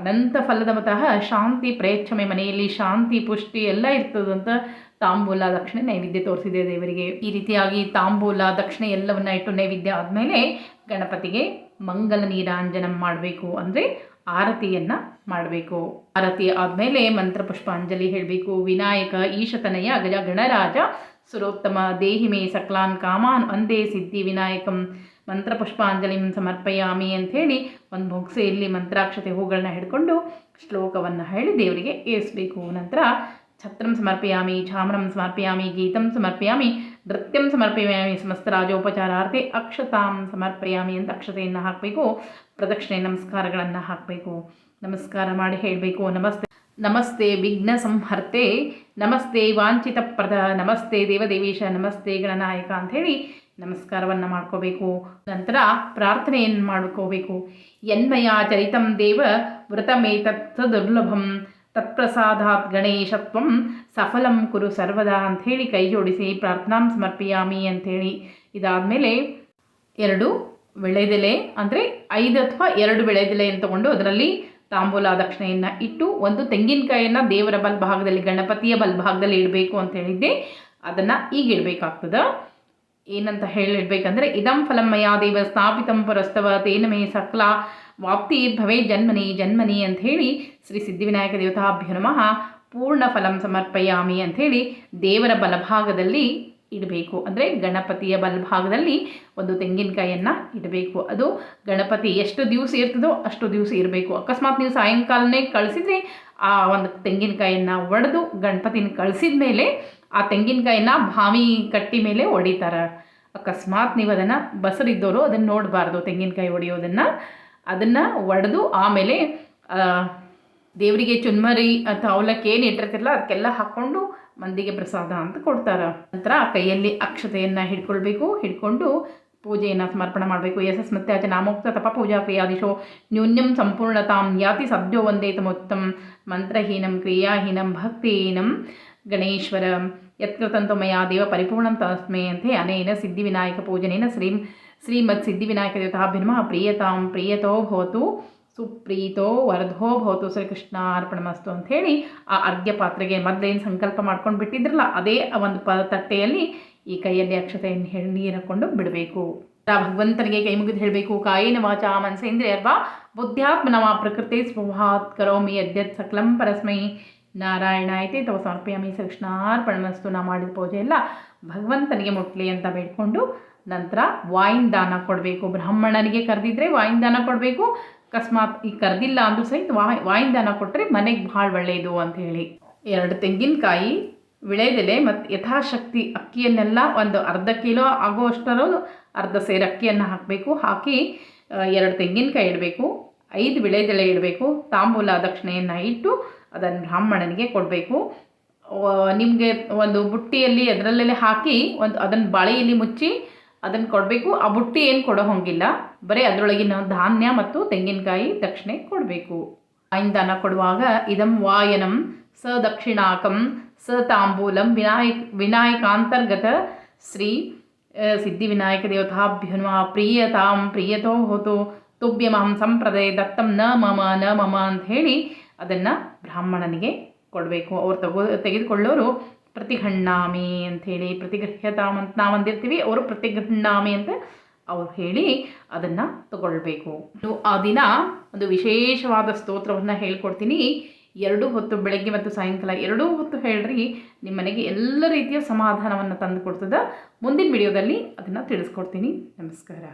ಅನಂತ ಫಲದಮತಃ ಶಾಂತಿ ಪ್ರಯಚ್ಛಮೆ ಮನೆಯಲ್ಲಿ ಶಾಂತಿ ಪುಷ್ಟಿ ಎಲ್ಲ ಇರ್ತದಂತ ತಾಂಬೂಲ ದಕ್ಷಿಣೆ ನೈವೇದ್ಯ ತೋರಿಸಿದೆ ದೇವರಿಗೆ. ಈ ರೀತಿಯಾಗಿ ತಾಂಬೂಲ ದಕ್ಷಿಣೆ ಎಲ್ಲವನ್ನ ಇಟ್ಟು ನೈವೇದ್ಯ ಆದಮೇಲೆ ಗಣಪತಿಗೆ ಮಂಗಲ ನೀರಾಂಜನ ಮಾಡಬೇಕು. ಅಂದರೆ ಆರತಿಯನ್ನು ಮಾಡಬೇಕು. ಆರತಿ ಆದಮೇಲೆ ಮಂತ್ರ ಪುಷ್ಪಾಂಜಲಿ ಹೇಳಬೇಕು. ವಿನಾಯಕ, ಈಶತನಯ, ಗಜ ಗಣರಾಜ, ಸುರೋತ್ತಮ, ದೇಹಿಮೆ, ಸಕ್ಲಾನ್, ಕಾಮಾನ್ ಒಂದೇ ಸಿದ್ಧಿ, ವಿನಾಯಕಂ, ಮಂತ್ರ ಪುಷ್ಪಾಂಜಲಿ ಸಮರ್ಪಯಾಮಿ ಅಂಥೇಳಿ ಒಂದು ಬೊಗ್ಸೆಯಲ್ಲಿ ಮಂತ್ರಾಕ್ಷತೆ ಹೂಗಳನ್ನ ಹಿಡ್ಕೊಂಡು ಶ್ಲೋಕವನ್ನು ಹೇಳಿ ದೇವರಿಗೆ ಏರಿಸಬೇಕು. ನಂತರ ಛತ್ರಂ ಸಮರ್ಪಯಾಮಿ, ಛಾಮರಂ ಸಮರ್ಪಯಾಮಿ, ಗೀತಂ ಸಮರ್ಪಯಾಮಿ ನೃತ್ಯಂ ಸಮರ್ಪಯಾಮಿ ಸಮಸ್ತ ರಾಜೋಪಚಾರಾರ್ಥಿ ಅಕ್ಷತಾಂ ಸಮರ್ಪಯಾಮಿ ಅಂತ ಅಕ್ಷತೆಯನ್ನು ಹಾಕಬೇಕು. ಪ್ರದಕ್ಷಿಣೆ ನಮಸ್ಕಾರಗಳನ್ನು ಹಾಕಬೇಕು. ನಮಸ್ಕಾರ ಮಾಡಿ ಹೇಳಬೇಕು. ನಮಸ್ತೆ. ನಮಸ್ತೆ ವಿಘ್ನ ಸಂಹರ್ತೆ. ನಮಸ್ತೆ ವಾಂಚಿತ ಪ್ರದ. ನಮಸ್ತೆ ದೇವದೇವೀಶ. ನಮಸ್ತೆ ಗಣನಾಯಕ ಅಂಥೇಳಿ ನಮಸ್ಕಾರವನ್ನು ಮಾಡ್ಕೋಬೇಕು. ನಂತರ ಪ್ರಾರ್ಥನೆಯನ್ನು ಮಾಡ್ಕೋಬೇಕು. ಎನ್ಮಯ ಚರಿತಂ ದೇವ ವ್ರತಮೇತತ್ ದುರ್ಲಭಂ ತತ್ಪ್ರಸಾದಾತ್ ಗಣೇಶತ್ವಂ ಸಫಲಂ ಕುರು ಸರ್ವದಾ ಅಂಥೇಳಿ ಕೈ ಜೋಡಿಸಿ ಪ್ರಾರ್ಥನಾಂ ಸಮರ್ಪಿಯಾಮಿ ಅಂಥೇಳಿ. ಇದಾದಮೇಲೆ ಎರಡು ಬೆಳೆದೆಲೆ ಅಂದರೆ ಐದು ಅಥವಾ ಎರಡು ಬೆಳೆದೆಲೆಯನ್ನು ತಗೊಂಡು ಅದರಲ್ಲಿ ತಾಂಬೂಲ ದಕ್ಷಿಣೆಯನ್ನು ಇಟ್ಟು ಒಂದು ತೆಂಗಿನಕಾಯಿಯನ್ನು ದೇವರ ಬಲ್ಭಾಗದಲ್ಲಿ ಗಣಪತಿಯ ಬಲ್ಭಾಗದಲ್ಲಿ ಇಡಬೇಕು ಅಂತ ಹೇಳಿದ್ದೆ. ಅದನ್ನು ಈಗ ಇಡಬೇಕಾಗ್ತದೆ. ಏನಂತ ಹೇಳಿಡ್ಬೇಕಂದ್ರೆ, ಇದಂ ಫಲಂ ಮಯಾ ದೇವ ಸ್ಥಾಪಿತಂ ಪುರಸ್ತವ ತೇನ ಮೇ ಸಕ್ಲ ವಾಪ್ತಿ ಭವೇ ಜನ್ಮನಿ ಜನ್ಮನಿ ಅಂಥೇಳಿ ಶ್ರೀ ಸಿದ್ಧಿವಿನಾಯಕ ದೇವತಾಭ್ಯ ನಮಃ. ಪೂರ್ಣ ಫಲಂ ಸಮರ್ಪಯಾಮಿ ಅಂಥೇಳಿ ದೇವರ ಬಲಭಾಗದಲ್ಲಿ ಇಡಬೇಕು. ಅಂದರೆ ಗಣಪತಿಯ ಬಲಭಾಗದಲ್ಲಿ ಒಂದು ತೆಂಗಿನಕಾಯಿಯನ್ನು ಇಡಬೇಕು. ಅದು ಗಣಪತಿ ಎಷ್ಟು ದಿವಸ ಇರ್ತದೋ ಅಷ್ಟು ದಿವಸ ಇರಬೇಕು. ಅಕಸ್ಮಾತ್ ನೀವು ಸಾಯಂಕಾಲನೇ ಕಳಿಸಿದ್ರೆ ಆ ಒಂದು ತೆಂಗಿನಕಾಯಿಯನ್ನು ಒಡೆದು ಗಣಪತಿನ ಕಳಿಸಿದ ಮೇಲೆ ಆ ತೆಂಗಿನಕಾಯಿನ ಭಾವಿ ಕಟ್ಟಿ ಮೇಲೆ ಹೊಡಿತಾರೆ. ಅಕಸ್ಮಾತ್ ನೀವು ಅದನ್ನು ಬಸರಿದ್ದವರು ಅದನ್ನು ನೋಡಬಾರ್ದು ತೆಂಗಿನಕಾಯಿ ಹೊಡೆಯೋದನ್ನು ಅದನ್ನು ಒಡೆದು ಆಮೇಲೆ ದೇವರಿಗೆ ಚುನ್ಮರಿ ಅಥವಾ ಅವಲಕ್ಕಿ ಏನು ಇಟ್ಟಿರ್ತಿರಲ್ಲ ಅದಕ್ಕೆಲ್ಲ ಹಾಕ್ಕೊಂಡು ಮಂದಿಗೆ ಪ್ರಸಾದ ಅಂತ ಕೊಡ್ತಾರೆ. ನಂತರ ಕೈಯಲ್ಲಿ ಅಕ್ಷತೆಯನ್ನು ಹಿಡ್ಕೊಳ್ಬೇಕು. ಹಿಡ್ಕೊಂಡು ಪೂಜೆಯನ್ನು ಸಮರ್ಪಣೆ ಮಾಡಬೇಕು. ಯಶಸ್ ಮತ್ತೆ ಆಚೆ ನಾಮೋಕ್ತ ತಪ ಪೂಜಾ ಕ್ರಿಯಾದಿಶೋ ನ್ಯೂನ್ಯಂ ಸಂಪೂರ್ಣತಾಂ ಯಾತಿ ಸದ್ಯೋ ತಮೋತ್ತಮ್ ಮಂತ್ರಹೀನಂ ಕ್ರಿಯಾಹೀನಂ ಭಕ್ತಿಹೀನಂ ಗಣೇಶ್ವರ ಯತ್ಕೃತಂತು ಮಯಾ ದೇವ ಪರಿಪೂರ್ಣಂ ತಸ್ಮೇ ಅಂತೆ ಅನೇನ ಸಿದ್ಧಿವಿನಾಯಕ ಪೂಜನೇನ ಶ್ರೀ ಶ್ರೀಮತ್ ಸಿದ್ಧಿವಿನಾಯಕ ದೇವತಾಭಿರ್ಮ ಪ್ರಿಯತಾಂ ಪ್ರಿಯತೋ ಭವತು. ಸುಪ್ರೀತೋ ವರ್ಧೋ ಭವತು. ಶ್ರೀಕೃಷ್ಣ ಅರ್ಪಣಮಸ್ತು ಅಂತ ಹೇಳಿ ಆ ಅರ್ಘ್ಯ ಪಾತ್ರೆಗೆ ಮೊದಲೇನು ಸಂಕಲ್ಪ ಮಾಡ್ಕೊಂಡು ಬಿಟ್ಟಿದ್ರಲ್ಲ, ಅದೇ ಒಂದು ಪ ತಟ್ಟೆಯಲ್ಲಿ ಈ ಕೈಯಲ್ಲಿ ಅಕ್ಷತೆಯನ್ನು ಹೇಳಿ ನೀರು ಹಾಕ್ಕೊಂಡು ಬಿಡಬೇಕು. ಭಗವಂತನಿಗೆ ಕೈ ಮುಗಿದು ಹೇಳಬೇಕು, ಕಾಯಿನ ವಾಚ ಮನಸೇಂದ್ರಿಯರ್ವಾ ಬುದ್ಧ್ಯಾತ್ಮನವ ಪ್ರಕೃತಿ ಸ್ವಭಾತ್ ಕರೋಮಿ ಅದ್ಯತ್ ಸಕಲಂ ಪರಸ್ಮೈ. ನಾರಾಯಣ ಐತೆ ತವ ಸಮರ್ಪಯಾಮಿ. ಕೃಷ್ಣಾರ್ಪಣಮಸ್ತು ನಾ ಮಾಡಿದ ಪೂಜೆ ಎಲ್ಲ ಭಗವಂತನಿಗೆ ಮುಟ್ಲಿ ಅಂತ ಬೇಡ್ಕೊಂಡು ನಂತರ ವಾಯಿನ್ ದಾನ ಕೊಡಬೇಕು. ಬ್ರಾಹ್ಮಣನಿಗೆ ಕರೆದಿದ್ರೆ ವಾಯಿನ್ ದಾನ ಕೊಡಬೇಕು. ಅಕಸ್ಮಾತ್ ಈಗ ಕರೆದಿಲ್ಲ ಅಂದರೂ ಸಹಿತ ವಾಯ್, ವಾಯಿನ್ ದಾನ ಕೊಟ್ಟರೆ ಮನೆಗೆ ಭಾಳ ಒಳ್ಳೆಯದು ಅಂತ ಹೇಳಿ. ಎರಡು ತೆಂಗಿನಕಾಯಿ ವಿಳೆದೆಲೆ ಮತ್ತು ಯಥಾಶಕ್ತಿ ಅಕ್ಕಿಯನ್ನೆಲ್ಲ ಒಂದು ಅರ್ಧ ಕಿಲೋ ಆಗುವಷ್ಟರ ಅರ್ಧ ಸೇರು ಅಕ್ಕಿಯನ್ನು ಹಾಕಬೇಕು. ಹಾಕಿ ಎರಡು ತೆಂಗಿನಕಾಯಿ ಇಡಬೇಕು. ಐದು ವಿಳೆದೆಲೆ ಇಡಬೇಕು. ತಾಂಬೂಲ ದಕ್ಷಿಣೆಯನ್ನು ಇಟ್ಟು ಅದನ್ನು ಬ್ರಾಹ್ಮಣನಿಗೆ ಕೊಡಬೇಕು. ನಿಮಗೆ ಒಂದು ಬುಟ್ಟಿಯಲ್ಲಿ ಅದರಲ್ಲೇ ಹಾಕಿ ಒಂದು ಅದನ್ನು ಬಾಳೆಯಲ್ಲಿ ಮುಚ್ಚಿ ಅದನ್ನು ಕೊಡಬೇಕು. ಆ ಬುಟ್ಟಿ ಏನು ಕೊಡೋ ಹಂಗಿಲ್ಲ. ಬರೀ ಅದರೊಳಗಿನ ಧಾನ್ಯ ಮತ್ತು ತೆಂಗಿನಕಾಯಿ ದಕ್ಷಿಣೆ ಕೊಡಬೇಕು. ಆಯಿನ್ ಕೊಡುವಾಗ ಇದಂ ವಾಯನಂ ಸ ದಕ್ಷಿಣಾಕಂ ಸ ತಾಂಬೂಲಂ ವಿನಾಯಕ್ ವಿನಾಯಕಾಂತರ್ಗತ ಶ್ರೀ ಸಿದ್ಧಿವಿನಾಯಕ ದೇವತಾಭ್ಯನ್ವ ಪ್ರಿಯತಾಂ ಪ್ರಿಯತೋ ಹೋತು ತುಭ್ಯಮಹಂ ಸಂಪ್ರದಾಯ ದತ್ತಂ ನ ಮಮ ನ ಮಮ ಅಂತ ಹೇಳಿ ಅದನ್ನು ಬ್ರಾಹ್ಮಣನಿಗೆ ಕೊಡಬೇಕು. ಅವ್ರು ತಗೋ, ತೆಗೆದುಕೊಳ್ಳೋರು ಪ್ರತಿಗಣ್ಣಾಮಿ ಅಂಥೇಳಿ ಪ್ರತಿಗೃಹ್ಯತಾಮ್ ಅಂತ ನಾವು ಅಂದಿರ್ತೀವಿ, ಅವರು ಪ್ರತಿಗೃಹ್ಣಾಮಿ ಅಂತ ಅವ್ರು ಹೇಳಿ ಅದನ್ನು ತಗೊಳ್ಬೇಕು. ಆ ದಿನ ಒಂದು ವಿಶೇಷವಾದ ಸ್ತೋತ್ರವನ್ನು ಹೇಳ್ಕೊಡ್ತೀನಿ. ಎರಡೂ ಹೊತ್ತು ಬೆಳಗ್ಗೆ ಮತ್ತು ಸಾಯಂಕಾಲ ಎರಡೂ ಹೊತ್ತು ಹೇಳ್ರಿ ನಿಮ್ಮ ಮನೆಗೆ ಎಲ್ಲ ರೀತಿಯ ಸಮಾಧಾನವನ್ನು ತಂದು ಕೊಡ್ತದೆ. ಮುಂದಿನ ವಿಡಿಯೋದಲ್ಲಿ ಅದನ್ನು ತಿಳಿಸ್ಕೊಡ್ತೀನಿ. ನಮಸ್ಕಾರ.